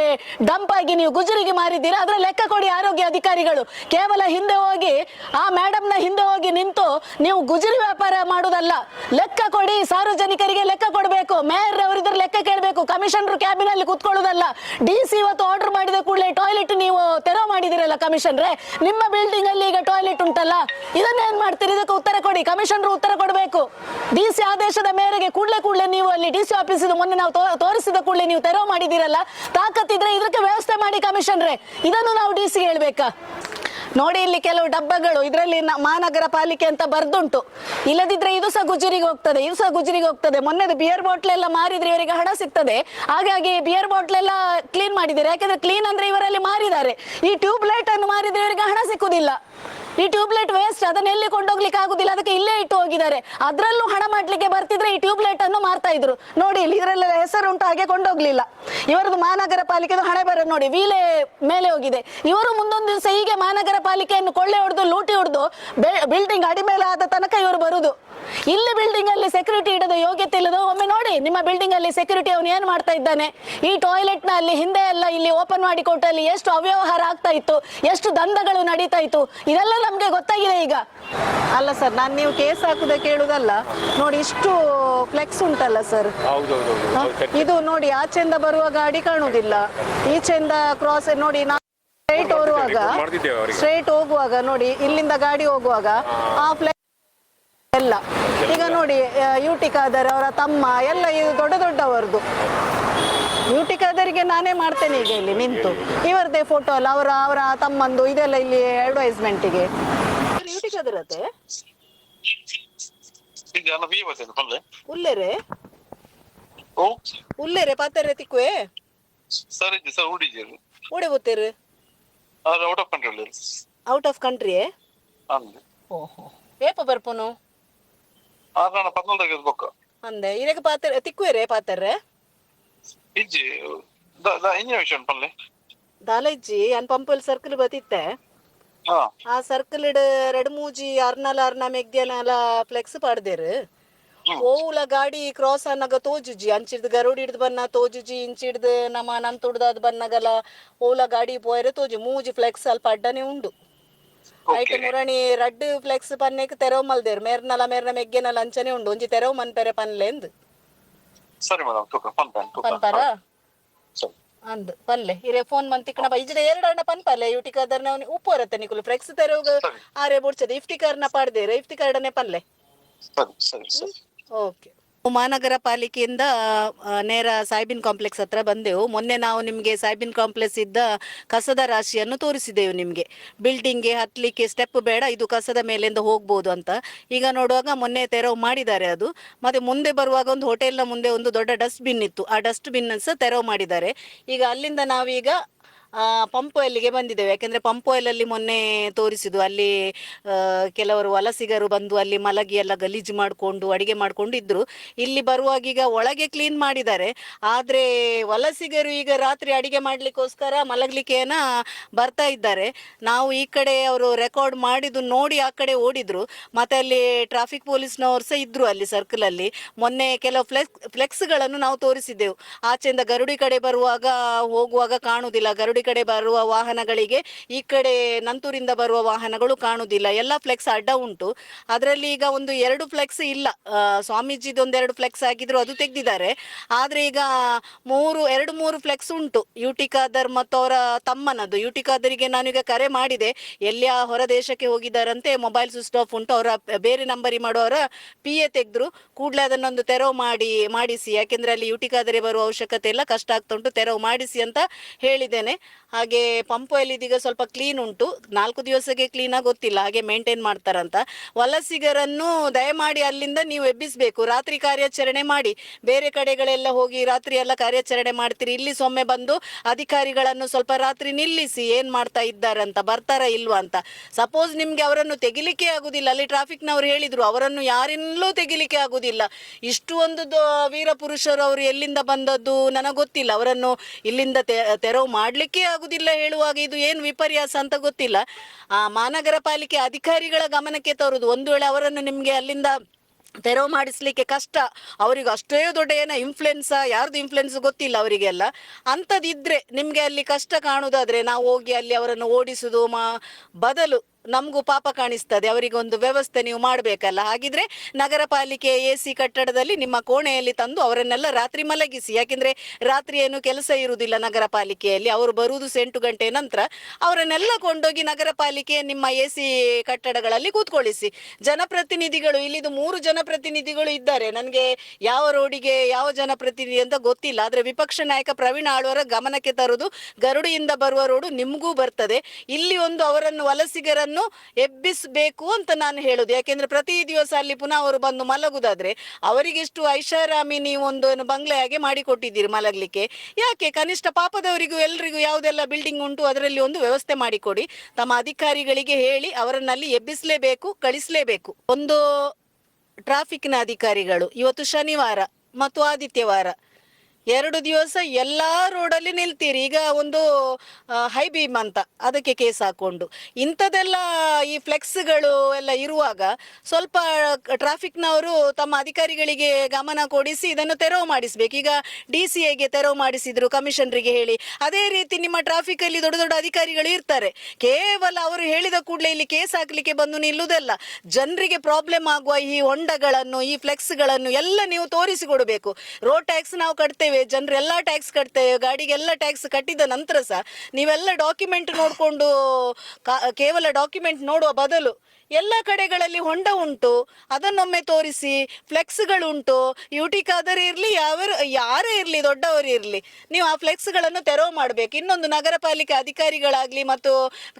ಡಂಪ್ ಆಗಿ ನೀವು ಗುಜರಿಗೆ ಮಾರಿದ್ದೀರಾ? ಅದರ ಲೆಕ್ಕ ಕೊಡಿ ಆರೋಗ್ಯ ಅಧಿಕಾರಿಗಳು. ಕೇವಲ ಹಿಂದೆ ಹೋಗಿ, ಆ ಮೇಡಮ್ನ ಹಿಂದೆ ಹೋಗಿ ನಿಂತು ನೀವು ಗುಜರಿ ವ್ಯಾಪಾರ ಮಾಡುವುದಲ್ಲ ಲೆಕ್ಕ ಕೊಡಿ, ಸಾರ್ವಜನಿಕರಿಗೆ ಲೆಕ್ಕ ಕೊಡಬೇಕು. ಮೇಯರ್ ಅವರಿದ್ರ ಲೆಕ್ಕ ಕೇಳಬೇಕು. ಕಮಿಷನರು ಕ್ಯಾಬಿನ್ ಅಲ್ಲಿ ಕೂತ್ಕೊಳ್ಳೋದಲ್ಲ. ಡಿ ಸಿ ಇವತ್ತು ಆರ್ಡರ್ ಮಾಡಿದ ಕೂಡಲೇ ಟಾಯ್ಲೆಟ್ ನೀವು ತೆರವು ಮಾಡಿದಿರಲ್ಲ ಕಮಿಷನ್ರೆ? ನಿಮ್ಮ ಬಿಲ್ಡಿಂಗ್ ಅಲ್ಲಿ ಈಗ ಟಾಯ್ಲೆಟ್ ಉಂಟಲ್ಲ. ಇದನ್ನೇನ್ ಮಾಡ್ತೀರಿ? ಇದಕ್ಕೆ ಉತ್ತರ ಕೊಡಿ. ಕಮಿಷನರ್ ಅವರು ಉತ್ತರ ಕೊಡಬೇಕು. ಡಿ ಸಿ ಆದೇಶದ ಮೇರೆಗೆ ಕೂಡಲೇ ಕೂಡಲೇ ನೀವು ಅಲ್ಲಿ ಡಿ ಸಿ ಆಫೀಸ್ ಮೊನ್ನೆ ನಾವು ತೋರಿಸಿದ ಕೂಡಲೇ ನೀವು ತೆರವು ಮಾಡಿದ್ದೀರಲ್ಲ, ತಾಕತ್ತಿದ್ರೆ ಇದಕ್ಕೆ ವ್ಯವಸ್ಥೆ ಮಾಡಿ ಕಮಿಷನ್ರೆ. ಇದನ್ನು ನಾವು ಡಿ ಸಿ ಹೇಳ್ಬೇಕಾ? ನೋಡಿ ಇಲ್ಲಿ ಕೆಲವು ಡಬ್ಬಗಳು, ಇದರಲ್ಲಿ ಮಹಾನಗರ ಪಾಲಿಕೆ ಅಂತ ಬರ್ದುಂಟು. ಇಲ್ಲದಿದ್ರೆ ಇದು ಸಹ ಗುಜರಿಗೆ ಹೋಗ್ತದೆ, ಇದು ಸಹ ಗುಜರಿಗೆ ಹೋಗ್ತದೆ. ಮೊನ್ನೆದು ಬಿಯರ್ ಬಾಟ್ಲ್ ಎಲ್ಲ ಮಾರಿದ್ರೆ ಇವರಿಗೆ ಹಣ ಸಿಗ್ತದೆ. ಹಾಗಾಗಿ ಬಿಯರ್ ಬಾಟ್ಲ್ ಎಲ್ಲ ಕ್ಲೀನ್ ಮಾಡಿದ್ದಾರೆ? ಯಾಕಂದ್ರೆ ಕ್ಲೀನ್ ಅಂದ್ರೆ ಇವರಲ್ಲಿ ಮಾರಿದ್ದಾರೆ. ಈ ಟ್ಯೂಬ್ ಲೈಟ್ ಅನ್ನು ಮಾರಿದ್ರೆ ಇವರಿಗೆ ಹಣ ಸಿಕ್ಕುದಿಲ್ಲ. ಈ ಟ್ಯೂಬ್ಲೈಟ್ ವೇಸ್ಟ್ ಅದನ್ನ ಎಲ್ಲಿ ಕೊಂಡೋಗ್ಲಿಕ್ಕೆ ಆಗುದಿಲ್ಲ? ಅದಕ್ಕೆ ಇಲ್ಲೇ ಇಟ್ಟು ಹೋಗಿದ್ದಾರೆ. ಅದರಲ್ಲೂ ಹಣ ಮಾಡ್ಲಿಕ್ಕೆ ಬರ್ತಿದ್ರೆ ಈ ಟ್ಯೂಬ್ಲೈಟ್ ಅನ್ನು ಮಾರ್ತಾ ಇದ್ರು. ನೋಡಿ, ಇಲ್ಲಿ ಇದರಲ್ಲೆಲ್ಲ ಹೆಸರು ಉಂಟು, ಹಾಗೆ ಕೊಂಡೋಗ್ಲಿಲ್ಲ. ಇವರದು ಮಹಾನಗರ ಪಾಲಿಕೆದು ಹಣೆ ಬರ ನೋಡಿ, ವೀಲೆ ಮೇಲೆ ಹೋಗಿದೆ. ಇವರು ಮುಂದೊಂದು ದಿವಸ ಹೀಗೆ ಮಹಾನಗರ ಪಾಲಿಕೆಯನ್ನು ಕೊಳ್ಳೆ ಹೊಡೆದು, ಲೂಟಿ ಹೊಡೆದು ಬಿಲ್ಡಿಂಗ್ ಅಡಿಮೇಲೆ ಆದ ತನಕ ಇವರು ಬರುದು. ಇಲ್ಲಿ ಬಿಲ್ಡಿಂಗ್ ಅಲ್ಲಿ ಸೆಕ್ಯೂರಿಟಿ ಇಡದ ಯೋಗ್ಯತೆ ಇಲ್ಲದೋ ಒಮ್ಮೆ ನೋಡಿ ನಿಮ್ಮ ಬಿಲ್ಡಿಂಗ್ ಅಲ್ಲಿ ಸೆಕ್ಯೂರಿಟಿ ಅವನು ಏನ್ ಮಾಡ್ತಾ ಇದ್ದಾನೆ ಈ ಟಾಯ್ಲೆಟ್ನ ಅಲ್ಲಿ ಹಿಂದೆ ಎಲ್ಲ ಇಲ್ಲಿ ಓಪನ್ ಮಾಡಿ ಕೊಟ್ಟಲ್ಲಿ ಎಷ್ಟು ಅವ್ಯವಹಾರ ಆಗ್ತಾ ಇತ್ತು ಎಷ್ಟು ದಂಧಗಳು ನಡೀತಾ ಇತ್ತು ಇದೆಲ್ಲ ನಮ್ಗೆ ಗೊತ್ತಾಗಿದೆ ಈಗ ಅಲ್ಲ ಸರ್ ನಾನು ನೀವು ಕೇಸ್ ಹಾಕುದ ಕೇಳುದಲ್ಲ ನೋಡಿ ಇಷ್ಟು ಫ್ಲೆಕ್ಸ್ ಉಂಟಲ್ಲ ಸರ್ ಇದು ನೋಡಿ ಆಚೆಯಿಂದ ಬರುವ ಗಾಡಿ ಕಾಣುವುದಿಲ್ಲ ಈಚೆಯಿಂದ ಕ್ರಾಸ್ ನೋಡಿ ನಾವು ಸ್ಟ್ರೈಟ್ ಹೋಗುವಾಗ ಸ್ಟ್ರೈಟ್ ಹೋಗುವಾಗ ನೋಡಿ ಇಲ್ಲಿಂದ ಗಾಡಿ ಹೋಗುವಾಗ ಆ ಫ್ಲೆಕ್ಸ್ ಎಲ್ಲ. ಈಗ ನೋಡಿ ಯೂಟಿಕಾದರೆ ಅವರ ತಮ್ಮ ಎಲ್ಲ ಇದು ದೊಡ್ಡ ದೊಡ್ಡವರದು. ಯೂಟಿಕಾದರಿಗೆ ನಾನೇ ಮಾಡ್ತೇನೆ ಈಗ ಇಲ್ಲಿ ನಿಂತು. ಇವರದೇ ಫೋಟೋ ಅಲ್ಲ ಅವರ ಅವರ ತಮ್ಮಂದು ಇದೆಲ್ಲ ಇಲ್ಲಿ ಅಡ್ವೈಸ್ಮೆಂಟಿಗೆ ಯೂಟಿಕಾದರತೆ ಉಲ್ಲೆರೆ ಓ? ಉಲ್ಲೆರೆ ಪಾತ್ರೆ ತಿಕ್ಕುವೆ? ಸರ್ ಇದು ಸರ್ ಹುಡಿಜರು ಓಡೆ ಗೊತ್ತೇರು ಅದು out of country out of country ಓಹೋ. ಏಪ ಬರ್ಪುನು? ಆದ್ರೆ ನಾನು ಪದ್ನಾಲ್ಕು ತೆಗೆದು ಬೊಕ್ಕ ಅಂದೆ ಇದಕ್ಕೆ ಪಾತ್ರೆ ತಿಕ್ಕುವೆರೆ ಪಾತ್ರೆ ಇಜ್ಜಿ ಇಂಜಿನ ವಿಷಯ ಪಲ್ಲೆ ದಾಲಜ್ಜಿ ಅನ್ ಪಂಪಲ್ ಸರ್ಕಲ್ ಬತ್ತಿತ್ತೆ ಹಾ ಆ ಸರ್ಕಲ್ ಇಡ್ ரெண்டு ಮೂಜಿ ಅರ್ನಲ ಅರ್ನ ಮೆಗ್ದಿಯನಲ ಫ್ಲೆಕ್ಸ್ ಪಾಡ್ದೇರು ಓವುಲ ಗಾಡಿ ಕ್ರಾಸ್ ಅನ್ನಗ ತೋಜುಜಿ ಅಂಚಿಡ್ದು ಗರುಡಿ ಹಿಡ್ದು ಬನ್ನ ತೋಜುಜಿ ಇಂಚಿಡ್ದು ನಮ್ಮ ನಂತುಡ್ದಾದ್ ಬನ್ನಗಲ ಓಲ ಗಾಡಿ ಪೋಯರೆ ತೋಜು ಮೂಜಿ ಫ್ಲೆಕ್ಸ್ ಅಲ್ಪ ಅಡ್ಡನೆ ಉಂಡು ಐಟ್ ಮುರಣಿ ರಡ್ಡ್ ಫ್ಲೆಕ್ಸ್ ಪನ್ನೆಕ್ ತೆರವು ಮಲ್ದೇರ್ ಮೇರ್ನಲ ಮೇರ್ನ ಮೆಗ್ಗೆನಲ ಅಂಚನೆ ಉಂಡು. ಒಂಜಿ ತೆರವು ಮನ್ಪೆರೆ ಪನ್ಲೆಂದ್ ಸರಿ ಮೇಡಮ್ ತೂಕ ಪನ್ ತೂಕ. ಪನ್ಪರ? ಸರಿ. ಅಂದ್ ಪಲ್ಲೆ ಇರೆ ಫೋನ್ ಮಂತಿಕ್ನ ಬೈಜಿಡ ಎರಡು ಅಣ್ಣ ಪನ್ಪಲ್ಲೆ ಯುಟಿ ಕದರ್ನ ಉಪ್ಪು ಬರುತ್ತೆ ನಿಕುಲು. ಫ್ಲೆಕ್ಸ್ ತೆರವು ಆರೆ ಬುಡ್ಚದೆ ಇಫ್ಟಿ ಕಾರ್ನ ಪಾಡ್ದೇರು ಇಫ್ಟಿ ಕಾರ್ಡನೆ ಪನ್ಲೆ. ಸರಿ ಸರಿ ಸರಿ. ಓಕೆ ಮಹಾನಗರ ಪಾಲಿಕೆಯಿಂದ ನೇರ ಸಾಯ್ಬಿನ್ ಕಾಂಪ್ಲೆಕ್ಸ್ ಹತ್ರ ಬಂದೆವು. ಮೊನ್ನೆ ನಾವು ನಿಮಗೆ ಸಾಯ್ಬಿನ್ ಕಾಂಪ್ಲೆಕ್ಸ್ ಇದ್ದ ಕಸದ ರಾಶಿಯನ್ನು ತೋರಿಸಿದೆವು ನಿಮಗೆ. ಬಿಲ್ಡಿಂಗ್ಗೆ ಹತ್ತಲಿಕ್ಕೆ ಸ್ಟೆಪ್ ಬೇಡ, ಇದು ಕಸದ ಮೇಲಿಂದ ಹೋಗ್ಬೋದು ಅಂತ. ಈಗ ನೋಡುವಾಗ ಮೊನ್ನೆ ತೆರವು ಮಾಡಿದ್ದಾರೆ ಅದು. ಮತ್ತೆ ಮುಂದೆ ಬರುವಾಗ ಒಂದು ಹೋಟೆಲ್ನ ಮುಂದೆ ಒಂದು ದೊಡ್ಡ ಡಸ್ಟ್ಬಿನ್ ಇತ್ತು. ಆ ಡಸ್ಟ್ಬಿನ್ ಸಹ ತೆರವು ಮಾಡಿದ್ದಾರೆ. ಈಗ ಅಲ್ಲಿಂದ ನಾವೀಗ ಪಂಪ್ ಆಯಿಲ್ಗೆ ಬಂದಿದ್ದೇವೆ. ಯಾಕೆಂದ್ರೆ ಪಂಪ್ ಆಯಿಲಲ್ಲಿ ಮೊನ್ನೆ ತೋರಿಸಿದ್ದು, ಅಲ್ಲಿ ಕೆಲವರು ವಲಸಿಗರು ಬಂದು ಅಲ್ಲಿ ಮಲಗಿ ಎಲ್ಲ ಗಲೀಜು ಮಾಡಿಕೊಂಡು, ಅಡಿಗೆ ಮಾಡಿಕೊಂಡು ಇದ್ರು. ಇಲ್ಲಿ ಬರುವಾಗ ಈಗ ಒಳಗೆ ಕ್ಲೀನ್ ಮಾಡಿದ್ದಾರೆ. ಆದ್ರೆ ವಲಸಿಗರು ಈಗ ರಾತ್ರಿ ಅಡಿಗೆ ಮಾಡ್ಲಿಕ್ಕೋಸ್ಕರ ಮಲಗಲಿಕ್ಕೇನ ಬರ್ತಾ ಇದ್ದಾರೆ. ನಾವು ಈ ಕಡೆ ಅವರು ರೆಕಾರ್ಡ್ ಮಾಡಿದ್ದು ನೋಡಿ ಆ ಕಡೆ ಓಡಿದ್ರು. ಮತ್ತೆ ಅಲ್ಲಿ ಟ್ರಾಫಿಕ್ ಪೊಲೀಸ್ನವರು ಸಹ ಇದ್ರು ಅಲ್ಲಿ ಸರ್ಕಲ್ ಅಲ್ಲಿ. ಮೊನ್ನೆ ಕೆಲವು ಫ್ಲೆಕ್ಸ್ ಫ್ಲೆಕ್ಸ್ಗಳನ್ನು ನಾವು ತೋರಿಸಿದ್ದೆವು. ಆಚೆಯಿಂದ ಗರುಡಿ ಕಡೆ ಬರುವಾಗ, ಹೋಗುವಾಗ ಕಾಣುವುದಿಲ್ಲ. ಗರುಡಿ ಕಡೆ ಬರುವ ವಾಹನಗಳಿಗೆ, ಈ ಕಡೆ ನಂತೂರಿಂದ ಬರುವ ವಾಹನಗಳು ಕಾಣುವುದಿಲ್ಲ ಎಲ್ಲ ಫ್ಲೆಕ್ಸ್ ಅಡ್ಡ ಉಂಟು. ಅದರಲ್ಲಿ ಈಗ ಒಂದು ಎರಡು ಫ್ಲೆಕ್ಸ್ ಇಲ್ಲ. ಸ್ವಾಮೀಜಿದು ಒಂದೆರಡು ಫ್ಲೆಕ್ಸ್ ಹಾಕಿದ್ರು, ಅದು ತೆಗೆದಿದ್ದಾರೆ. ಆದ್ರೆ ಈಗ ಮೂರು, ಎರಡು, ಮೂರು ಫ್ಲೆಕ್ಸ್ ಉಂಟು. ಯುಟಿ ಖಾದರ್ ಮತ್ತು ಅವರ ತಮ್ಮನದು. ಯುಟಿ ಖಾದರಿಗೆ ನಾನೀಗ ಕರೆ ಮಾಡಿದೆ. ಎಲ್ಲಿಯ ಹೊರ ದೇಶಕ್ಕೆ ಹೋಗಿದ್ದಾರಂತೆ ಮೊಬೈಲ್ ಸ್ವಿಚ್ ಆಫ್ ಉಂಟು. ಅವರ ಬೇರೆ ನಂಬರಿ ಮಾಡುವವರ ಪಿ ಎ ತೆಗೆದ್ರು. ಕೂಡಲೇ ಅದನ್ನೊಂದು ತೆರವು ಮಾಡಿ, ಮಾಡಿಸಿ. ಯಾಕೆಂದ್ರೆ ಅಲ್ಲಿ ಯುಟಿ ಬರುವ ಅವಶ್ಯಕತೆ ಇಲ್ಲ. ಕಷ್ಟ ಆಗ್ತಾ ಉಂಟು. ತೆರವು ಮಾಡಿಸಿ ಅಂತ ಹೇಳಿದ್ದೇನೆ. ಹಾಗೆ ಪಂಪ್ ಅಲ್ಲಿ ಇದೀಗ ಸ್ವಲ್ಪ ಕ್ಲೀನ್ ಉಂಟು. ನಾಲ್ಕು ದಿವಸಕ್ಕೆ ಕ್ಲೀನ್ ಆಗಿ ಗೊತ್ತಿಲ್ಲ, ಹಾಗೆ ಮೇಂಟೈನ್ ಮಾಡ್ತಾರಂತ. ವಲಸಿಗರನ್ನು ದಯಮಾಡಿ ಅಲ್ಲಿಂದ ನೀವು ಎಬ್ಬಿಸಬೇಕು. ರಾತ್ರಿ ಕಾರ್ಯಾಚರಣೆ ಮಾಡಿ. ಬೇರೆ ಕಡೆಗಳೆಲ್ಲ ಹೋಗಿ ರಾತ್ರಿ ಎಲ್ಲ ಕಾರ್ಯಾಚರಣೆ ಮಾಡ್ತೀರಿ. ಇಲ್ಲಿ ಸೊಮ್ಮೆ ಬಂದು ಅಧಿಕಾರಿಗಳನ್ನು ಸ್ವಲ್ಪ ರಾತ್ರಿ ನಿಲ್ಲಿಸಿ ಏನ್ ಮಾಡ್ತಾ ಇದ್ದಾರೆ ಅಂತ ಬರ್ತಾರ ಇಲ್ವಾ ಅಂತ. ಸಪೋಸ್ ನಿಮ್ಗೆ ಅವರನ್ನು ತೆಗಿಲಿಕ್ಕೆ ಆಗುದಿಲ್ಲ. ಅಲ್ಲಿ ಟ್ರಾಫಿಕ್ನವ್ರು ಹೇಳಿದ್ರು, ಅವರನ್ನು ಯಾರಿಂದಲೂ ತೆಗಿಲಿಕ್ಕೆ ಆಗುದಿಲ್ಲ. ಇಷ್ಟು ಒಂದು ವೀರ ಪುರುಷರು ಅವರು ಎಲ್ಲಿಂದ ಬಂದದ್ದು ನನಗೆ ಗೊತ್ತಿಲ್ಲ ಅವರನ್ನು ಇಲ್ಲಿಂದ ತೆರವು ಮಾಡ್ಲಿಕ್ಕೆ ಆಗುದಿಲ್ಲ ಹೇಳುವಾಗ ಇದು ಏನು ವಿಪರ್ಯಾಸ ಅಂತ ಗೊತ್ತಿಲ್ಲ. ಆ ಮಹಾನಗರ ಪಾಲಿಕೆ ಅಧಿಕಾರಿಗಳ ಗಮನಕ್ಕೆ ತರುವುದು. ಒಂದು ವೇಳೆ ಅವರನ್ನು ನಿಮ್ಗೆ ಅಲ್ಲಿಂದ ತೆರವು ಮಾಡಿಸ್ಲಿಕ್ಕೆ ಕಷ್ಟ, ಅವರಿಗೆ ಅಷ್ಟೇ ದೊಡ್ಡ ಏನ ಇನ್ಫ್ಲುಯೆನ್ಸ ಯಾರ್ದು ಇನ್ಫ್ಲುಯೆನ್ಸ್ ಗೊತ್ತಿಲ್ಲ ಅವರಿಗೆಲ್ಲ. ಅಂಥದ್ದಿದ್ರೆ ನಿಮಗೆ ಅಲ್ಲಿ ಕಷ್ಟ ಕಾಣುವುದಾದ್ರೆ ನಾವು ಹೋಗಿ ಅಲ್ಲಿ ಅವರನ್ನು ಓಡಿಸುದು ಮಾ, ಬದಲು ನಮಗೂ ಪಾಪ ಕಾಣಿಸ್ತದೆ, ಅವರಿಗೊಂದು ವ್ಯವಸ್ಥೆ ನೀವು ಮಾಡಬೇಕಲ್ಲ. ಹಾಗಿದ್ರೆ ನಗರ ಪಾಲಿಕೆ ಎ ಸಿ ಕಟ್ಟಡದಲ್ಲಿ ನಿಮ್ಮ ಕೋಣೆಯಲ್ಲಿ ತಂದು ಅವರನ್ನೆಲ್ಲ ರಾತ್ರಿ ಮಲಗಿಸಿ. ಯಾಕೆಂದ್ರೆ ರಾತ್ರಿ ಏನು ಕೆಲಸ ಇರುವುದಿಲ್ಲ ನಗರ ಪಾಲಿಕೆಯಲ್ಲಿ. ಅವರು ಬರುವುದು ಎಂಟು ಗಂಟೆ ನಂತರ ಅವರನ್ನೆಲ್ಲ ಕೊಂಡೋಗಿ ನಗರ ಪಾಲಿಕೆ ನಿಮ್ಮ ಎ ಸಿ ಕಟ್ಟಡಗಳಲ್ಲಿ ಕೂತ್ಕೊಳ್ಳಿಸಿ. ಜನಪ್ರತಿನಿಧಿಗಳು, ಇಲ್ಲಿದು ಮೂರು ಜನಪ್ರತಿನಿಧಿಗಳು ಇದ್ದಾರೆ. ನನಗೆ ಯಾವ ರೋಡಿಗೆ ಯಾವ ಜನಪ್ರತಿನಿಧಿ ಅಂತ ಗೊತ್ತಿಲ್ಲ. ಆದ್ರೆ ವಿಪಕ್ಷ ನಾಯಕ ಪ್ರವೀಣ್ ಆಳ್ವರ ಗಮನಕ್ಕೆ ತರುವುದು ಗರುಡಿಯಿಂದ ಬರುವ ರೋಡು ನಿಮಗೂ ಬರ್ತದೆ. ಇಲ್ಲಿ ಒಂದು ಅವರನ್ನು ವಲಸಿಗರನ್ನು ಎಬ್ಬಿಸಬೇಕು ಅಂತ ನಾನು ಹೇಳುದು. ಯಾಕೆಂದ್ರೆ ಪ್ರತಿ ದಿವಸ ಅಲ್ಲಿ ಪುನಃ ಅವರು ಬಂದು ಮಲಗುದಾದ್ರೆ ಅವರಿಗೆಷ್ಟು ಐಷಾರಾಮಿ ನೀವು ಒಂದು ಬಂಗ್ಲೆ ಹಾಗೆ ಮಾಡಿಕೊಟ್ಟಿದ್ದೀರಿ ಮಲಗಲಿಕ್ಕೆ. ಯಾಕೆ? ಕನಿಷ್ಠ ಪಾಪದವರಿಗೂ ಎಲ್ರಿಗೂ ಯಾವುದೆಲ್ಲ ಬಿಲ್ಡಿಂಗ್ ಉಂಟು ಅದರಲ್ಲಿ ಒಂದು ವ್ಯವಸ್ಥೆ ಮಾಡಿಕೊಡಿ. ತಮ್ಮ ಅಧಿಕಾರಿಗಳಿಗೆ ಹೇಳಿ ಅವರನ್ನಲ್ಲಿ ಎಬ್ಬಿಸಲೇಬೇಕು, ಕಳಿಸಲೇಬೇಕು. ಒಂದು ಟ್ರಾಫಿಕ್ನ ಅಧಿಕಾರಿಗಳು ಇವತ್ತು ಶನಿವಾರ ಮತ್ತು ಆದಿತ್ಯವಾರ ಎರಡು ದಿವಸ ಎಲ್ಲಾ ರೋಡಲ್ಲಿ ನಿಲ್ತೀರಿ. ಈಗ ಒಂದು ಹೈ ಬೀಮ್ ಅಂತ ಅದಕ್ಕೆ ಕೇಸ್ ಹಾಕೊಂಡು. ಇಂಥದೆಲ್ಲ ಈ ಫ್ಲೆಕ್ಸ್ಗಳು ಎಲ್ಲ ಇರುವಾಗ ಸ್ವಲ್ಪ ಟ್ರಾಫಿಕ್ನವರು ತಮ್ಮ ಅಧಿಕಾರಿಗಳಿಗೆ ಗಮನ ಕೊಡಿಸಿ ಇದನ್ನು ತೆರವು ಮಾಡಿಸ್ಬೇಕು. ಈಗ ಡಿ ಸಿ ಎಗೆ ತೆರವು ಮಾಡಿಸಿದ್ರು ಕಮಿಷನರಿಗೆ ಹೇಳಿ. ಅದೇ ರೀತಿ ನಿಮ್ಮ ಟ್ರಾಫಿಕ್ ಅಲ್ಲಿ ದೊಡ್ಡ ದೊಡ್ಡ ಅಧಿಕಾರಿಗಳು ಇರ್ತಾರೆ. ಕೇವಲ ಅವರು ಹೇಳಿದ ಕೂಡಲೇ ಇಲ್ಲಿ ಕೇಸ್ ಹಾಕ್ಲಿಕ್ಕೆ ಬಂದು ನಿಲ್ಲುವುದಲ್ಲ. ಜನರಿಗೆ ಪ್ರಾಬ್ಲಮ್ ಆಗುವ ಈ ಹೊಂಡಗಳನ್ನು, ಈ ಫ್ಲೆಕ್ಸ್ಗಳನ್ನು ಎಲ್ಲ ನೀವು ತೋರಿಸಿಕೊಡಬೇಕು. ರೋಡ್ ಟ್ಯಾಕ್ಸ್ ನಾವು ಕಟ್ತೇವೆ. ಜನರೆಲ್ಲ ಟ್ಯಾಕ್ಸ್ ಕಟ್ತೇವೆ, ಗಾಡಿಗೆಲ್ಲ ಟ್ಯಾಕ್ಸ್ ಕಟ್ಟಿದ ನಂತರ ಸಹ ನೀವೆಲ್ಲ ಡಾಕ್ಯುಮೆಂಟ್ ನೋಡಿಕೊಂಡು ಕೇವಲ ಡಾಕ್ಯುಮೆಂಟ್ ನೋಡುವ ಬದಲು ಎಲ್ಲ ಕಡೆಗಳಲ್ಲಿ ಹೊಂಡ ಉಂಟು. ಅದನ್ನೊಮ್ಮೆ ತೋರಿಸಿ, ಫ್ಲೆಕ್ಸ್ಗಳುಂಟು. ಯುಟಿಕಾದರೆ ಇರಲಿ ಯಾವ ಯಾರೇ ಇರಲಿ, ದೊಡ್ಡವರು ಇರಲಿ, ನೀವು ಆ ಫ್ಲೆಕ್ಸ್ಗಳನ್ನು ತೆರವು ಮಾಡಬೇಕು. ಇನ್ನೊಂದು ನಗರ ಪಾಲಿಕೆ ಅಧಿಕಾರಿಗಳಾಗಲಿ ಮತ್ತು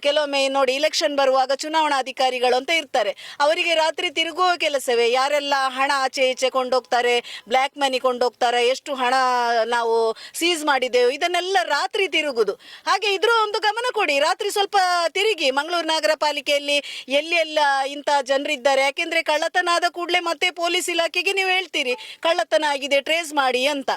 ಕೆಲವೊಮ್ಮೆ ನೋಡಿ ಇಲೆಕ್ಷನ್ ಬರುವಾಗ ಚುನಾವಣಾ ಅಧಿಕಾರಿಗಳು ಅಂತ ಇರ್ತಾರೆ. ಅವರಿಗೆ ರಾತ್ರಿ ತಿರುಗುವ ಕೆಲಸವೇ. ಯಾರೆಲ್ಲ ಹಣ ಆಚೆ ಈಚೆ ಕೊಂಡೋಗ್ತಾರೆ ಬ್ಲ್ಯಾಕ್ ಮನಿ ಕೊಂಡೋಗ್ತಾರೆ, ಎಷ್ಟು ಹಣ ನಾವು ಸೀಸ್ ಮಾಡಿದ್ದೇವೆ, ಇದನ್ನೆಲ್ಲ ರಾತ್ರಿ ತಿರುಗುದು. ಹಾಗೆ ಇದ್ರ ಒಂದು ಗಮನ ಕೊಡಿ. ರಾತ್ರಿ ಸ್ವಲ್ಪ ತಿರುಗಿ, ಮಂಗಳೂರು ನಗರ ಪಾಲಿಕೆಯಲ್ಲಿ ಎಲ್ಲಿ ಎಲ್ಲ ಇಂಥ ಜನರಿದ್ದಾರೆ. ಯಾಕೆಂದ್ರೆ ಕಳ್ಳತನ ಆದ ಕೂಡಲೇ ಮತ್ತೆ ಪೊಲೀಸ್ ಇಲಾಖೆಗೆ ನೀವು ಹೇಳ್ತೀರಿ, ಕಳ್ಳತನ ಆಗಿದೆ, ಟ್ರೇಸ್ ಮಾಡಿ ಅಂತ.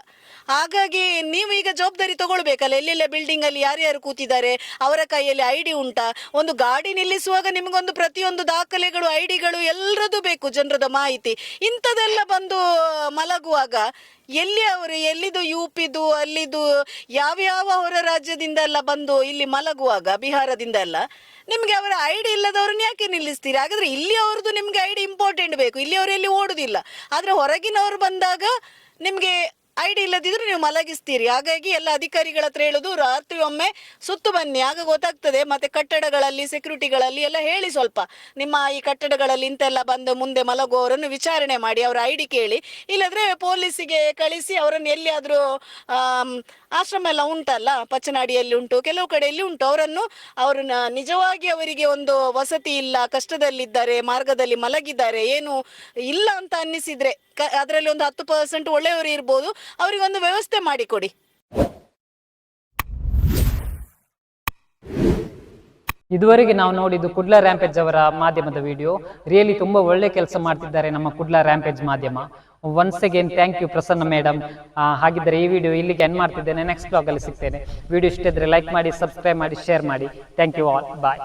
ಹಾಗಾಗಿ ನೀವು ಈಗ ಜವಾಬ್ದಾರಿ ತಗೊಳ್ಬೇಕಲ್ಲ, ಎಲ್ಲೆಲ್ಲ ಬಿಲ್ಡಿಂಗ್ ಅಲ್ಲಿ ಯಾರ್ಯಾರು ಕೂತಿದ್ದಾರೆ, ಅವರ ಕೈಯಲ್ಲಿ ಐ ಡಿ ಉಂಟಾ? ಒಂದು ಗಾಡಿ ನಿಲ್ಲಿಸುವಾಗ ನಿಮಗೊಂದು ಪ್ರತಿಯೊಂದು ದಾಖಲೆಗಳು ಐ ಡಿಗಳು ಎಲ್ಲರದ್ದು ಬೇಕು, ಜನರದ ಮಾಹಿತಿ. ಇಂಥದೆಲ್ಲ ಬಂದು ಮಲಗುವಾಗ ಎಲ್ಲಿ ಅವರು? ಎಲ್ಲಿದು ಯು ಪಿದು ಅಲ್ಲಿದು ಯಾವ್ಯಾವ ಹೊರ ರಾಜ್ಯದಿಂದ ಎಲ್ಲ ಬಂದು ಇಲ್ಲಿ ಮಲಗುವಾಗ, ಬಿಹಾರದಿಂದ ಎಲ್ಲ? ನಿಮಗೆ ಅವರ ಐಡಿ ಇಲ್ಲದವ್ರನ್ನ ಯಾಕೆ ನಿಲ್ಲಿಸ್ತೀರಿ? ಹಾಗಾದ್ರೆ ಇಲ್ಲಿ ಅವ್ರದ್ದು ನಿಮ್ಗೆ ಐಡಿ ಇಂಪಾರ್ಟೆಂಟ್ ಬೇಕು. ಇಲ್ಲಿ ಅವರು ಎಲ್ಲಿ ಓಡುದಿಲ್ಲ. ಆದ್ರೆ ಹೊರಗಿನವರು ಬಂದಾಗ ನಿಮ್ಗೆ ಐ ಡಿ ಇಲ್ಲದಿದ್ರೆ ನೀವು ಮಲಗಿಸ್ತೀರಿ. ಹಾಗಾಗಿ ಎಲ್ಲ ಅಧಿಕಾರಿಗಳ ಹತ್ರ ಹೇಳೋದು, ರಾತ್ರಿ ಒಮ್ಮೆ ಸುತ್ತು ಬನ್ನಿ. ಆಗ ಗೊತ್ತಾಗ್ತದೆ. ಮತ್ತೆ ಕಟ್ಟಡಗಳಲ್ಲಿ ಸೆಕ್ಯೂರಿಟಿಗಳಲ್ಲಿ ಎಲ್ಲ ಹೇಳಿ ಸ್ವಲ್ಪ. ನಿಮ್ಮ ಈ ಕಟ್ಟಡಗಳಲ್ಲಿ ಇಂತೆಲ್ಲ ಬಂದು ಮುಂದೆ ಮಲಗುವವರನ್ನು ವಿಚಾರಣೆ ಮಾಡಿ, ಅವರ ಐ ಡಿ ಕೇಳಿ. ಇಲ್ಲದ್ರೆ ಪೊಲೀಸಿಗೆ ಕಳಿಸಿ ಅವರನ್ನು ಎಲ್ಲಿಯಾದರೂ ಆಶ್ರಮ ಎಲ್ಲ ಉಂಟಲ್ಲ? ಪಚ್ಚನಾಡಿಯಲ್ಲಿ ಉಂಟು, ಕೆಲವು ಕಡೆಯಲ್ಲಿ ಉಂಟು. ಅವರನ್ನು, ಅವ್ರನ್ನ ನಿಜವಾಗಿ ಅವರಿಗೆ ಒಂದು ವಸತಿ ಇಲ್ಲ, ಕಷ್ಟದಲ್ಲಿದ್ದಾರೆ, ಮಾರ್ಗದಲ್ಲಿ ಮಲಗಿದ್ದಾರೆ, ಏನು ಇಲ್ಲ ಅಂತ ಅನ್ನಿಸಿದ್ರೆ ಅದರಲ್ಲಿ ಒಂದು ಹತ್ತು ಪರ್ಸೆಂಟ್ ಒಳ್ಳೆಯವರು ಇರ್ಬೋದು. ಅವರಿಗೊಂದು ವ್ಯವಸ್ಥೆ ಮಾಡಿಕೊಡಿ ಇದುವರೆಗೆ ನಾವು ನೋಡಿದ್ದು ಕುಡ್ಲ ರ್ಯಾಂಪೇಜ್ ಅವರ ಮಾಧ್ಯಮದ ವಿಡಿಯೋ. ರಿಯಲಿ ತುಂಬಾ ಒಳ್ಳೆ ಕೆಲಸ ಮಾಡ್ತಿದ್ದಾರೆ ನಮ್ಮ ಕುಡ್ಲ ರ್ಯಾಂಪೇಜ್ ಮಾಧ್ಯಮ. Once again thank you Prasanna madam ಹಾಗಿದ್ದರೆ ಈ ವಿಡಿಯೋ ಇಲ್ಲಿಗೆ ಎಂಡ್ ಮಾಡ್ತಿದ್ದೇನೆ. ನೆಕ್ಸ್ಟ್ ಬ್ಲಾಗ್ ಅಲ್ಲಿ ಸಿಗ್ತೇನೆ. ವಿಡಿಯೋ ಇಷ್ಟ ಇದ್ರೆ ಲೈಕ್ ಮಾಡಿ ಸಬ್ಸ್ಕ್ರೈಬ್ ಮಾಡಿ ಶೇರ್ ಮಾಡಿ. Thank you all bye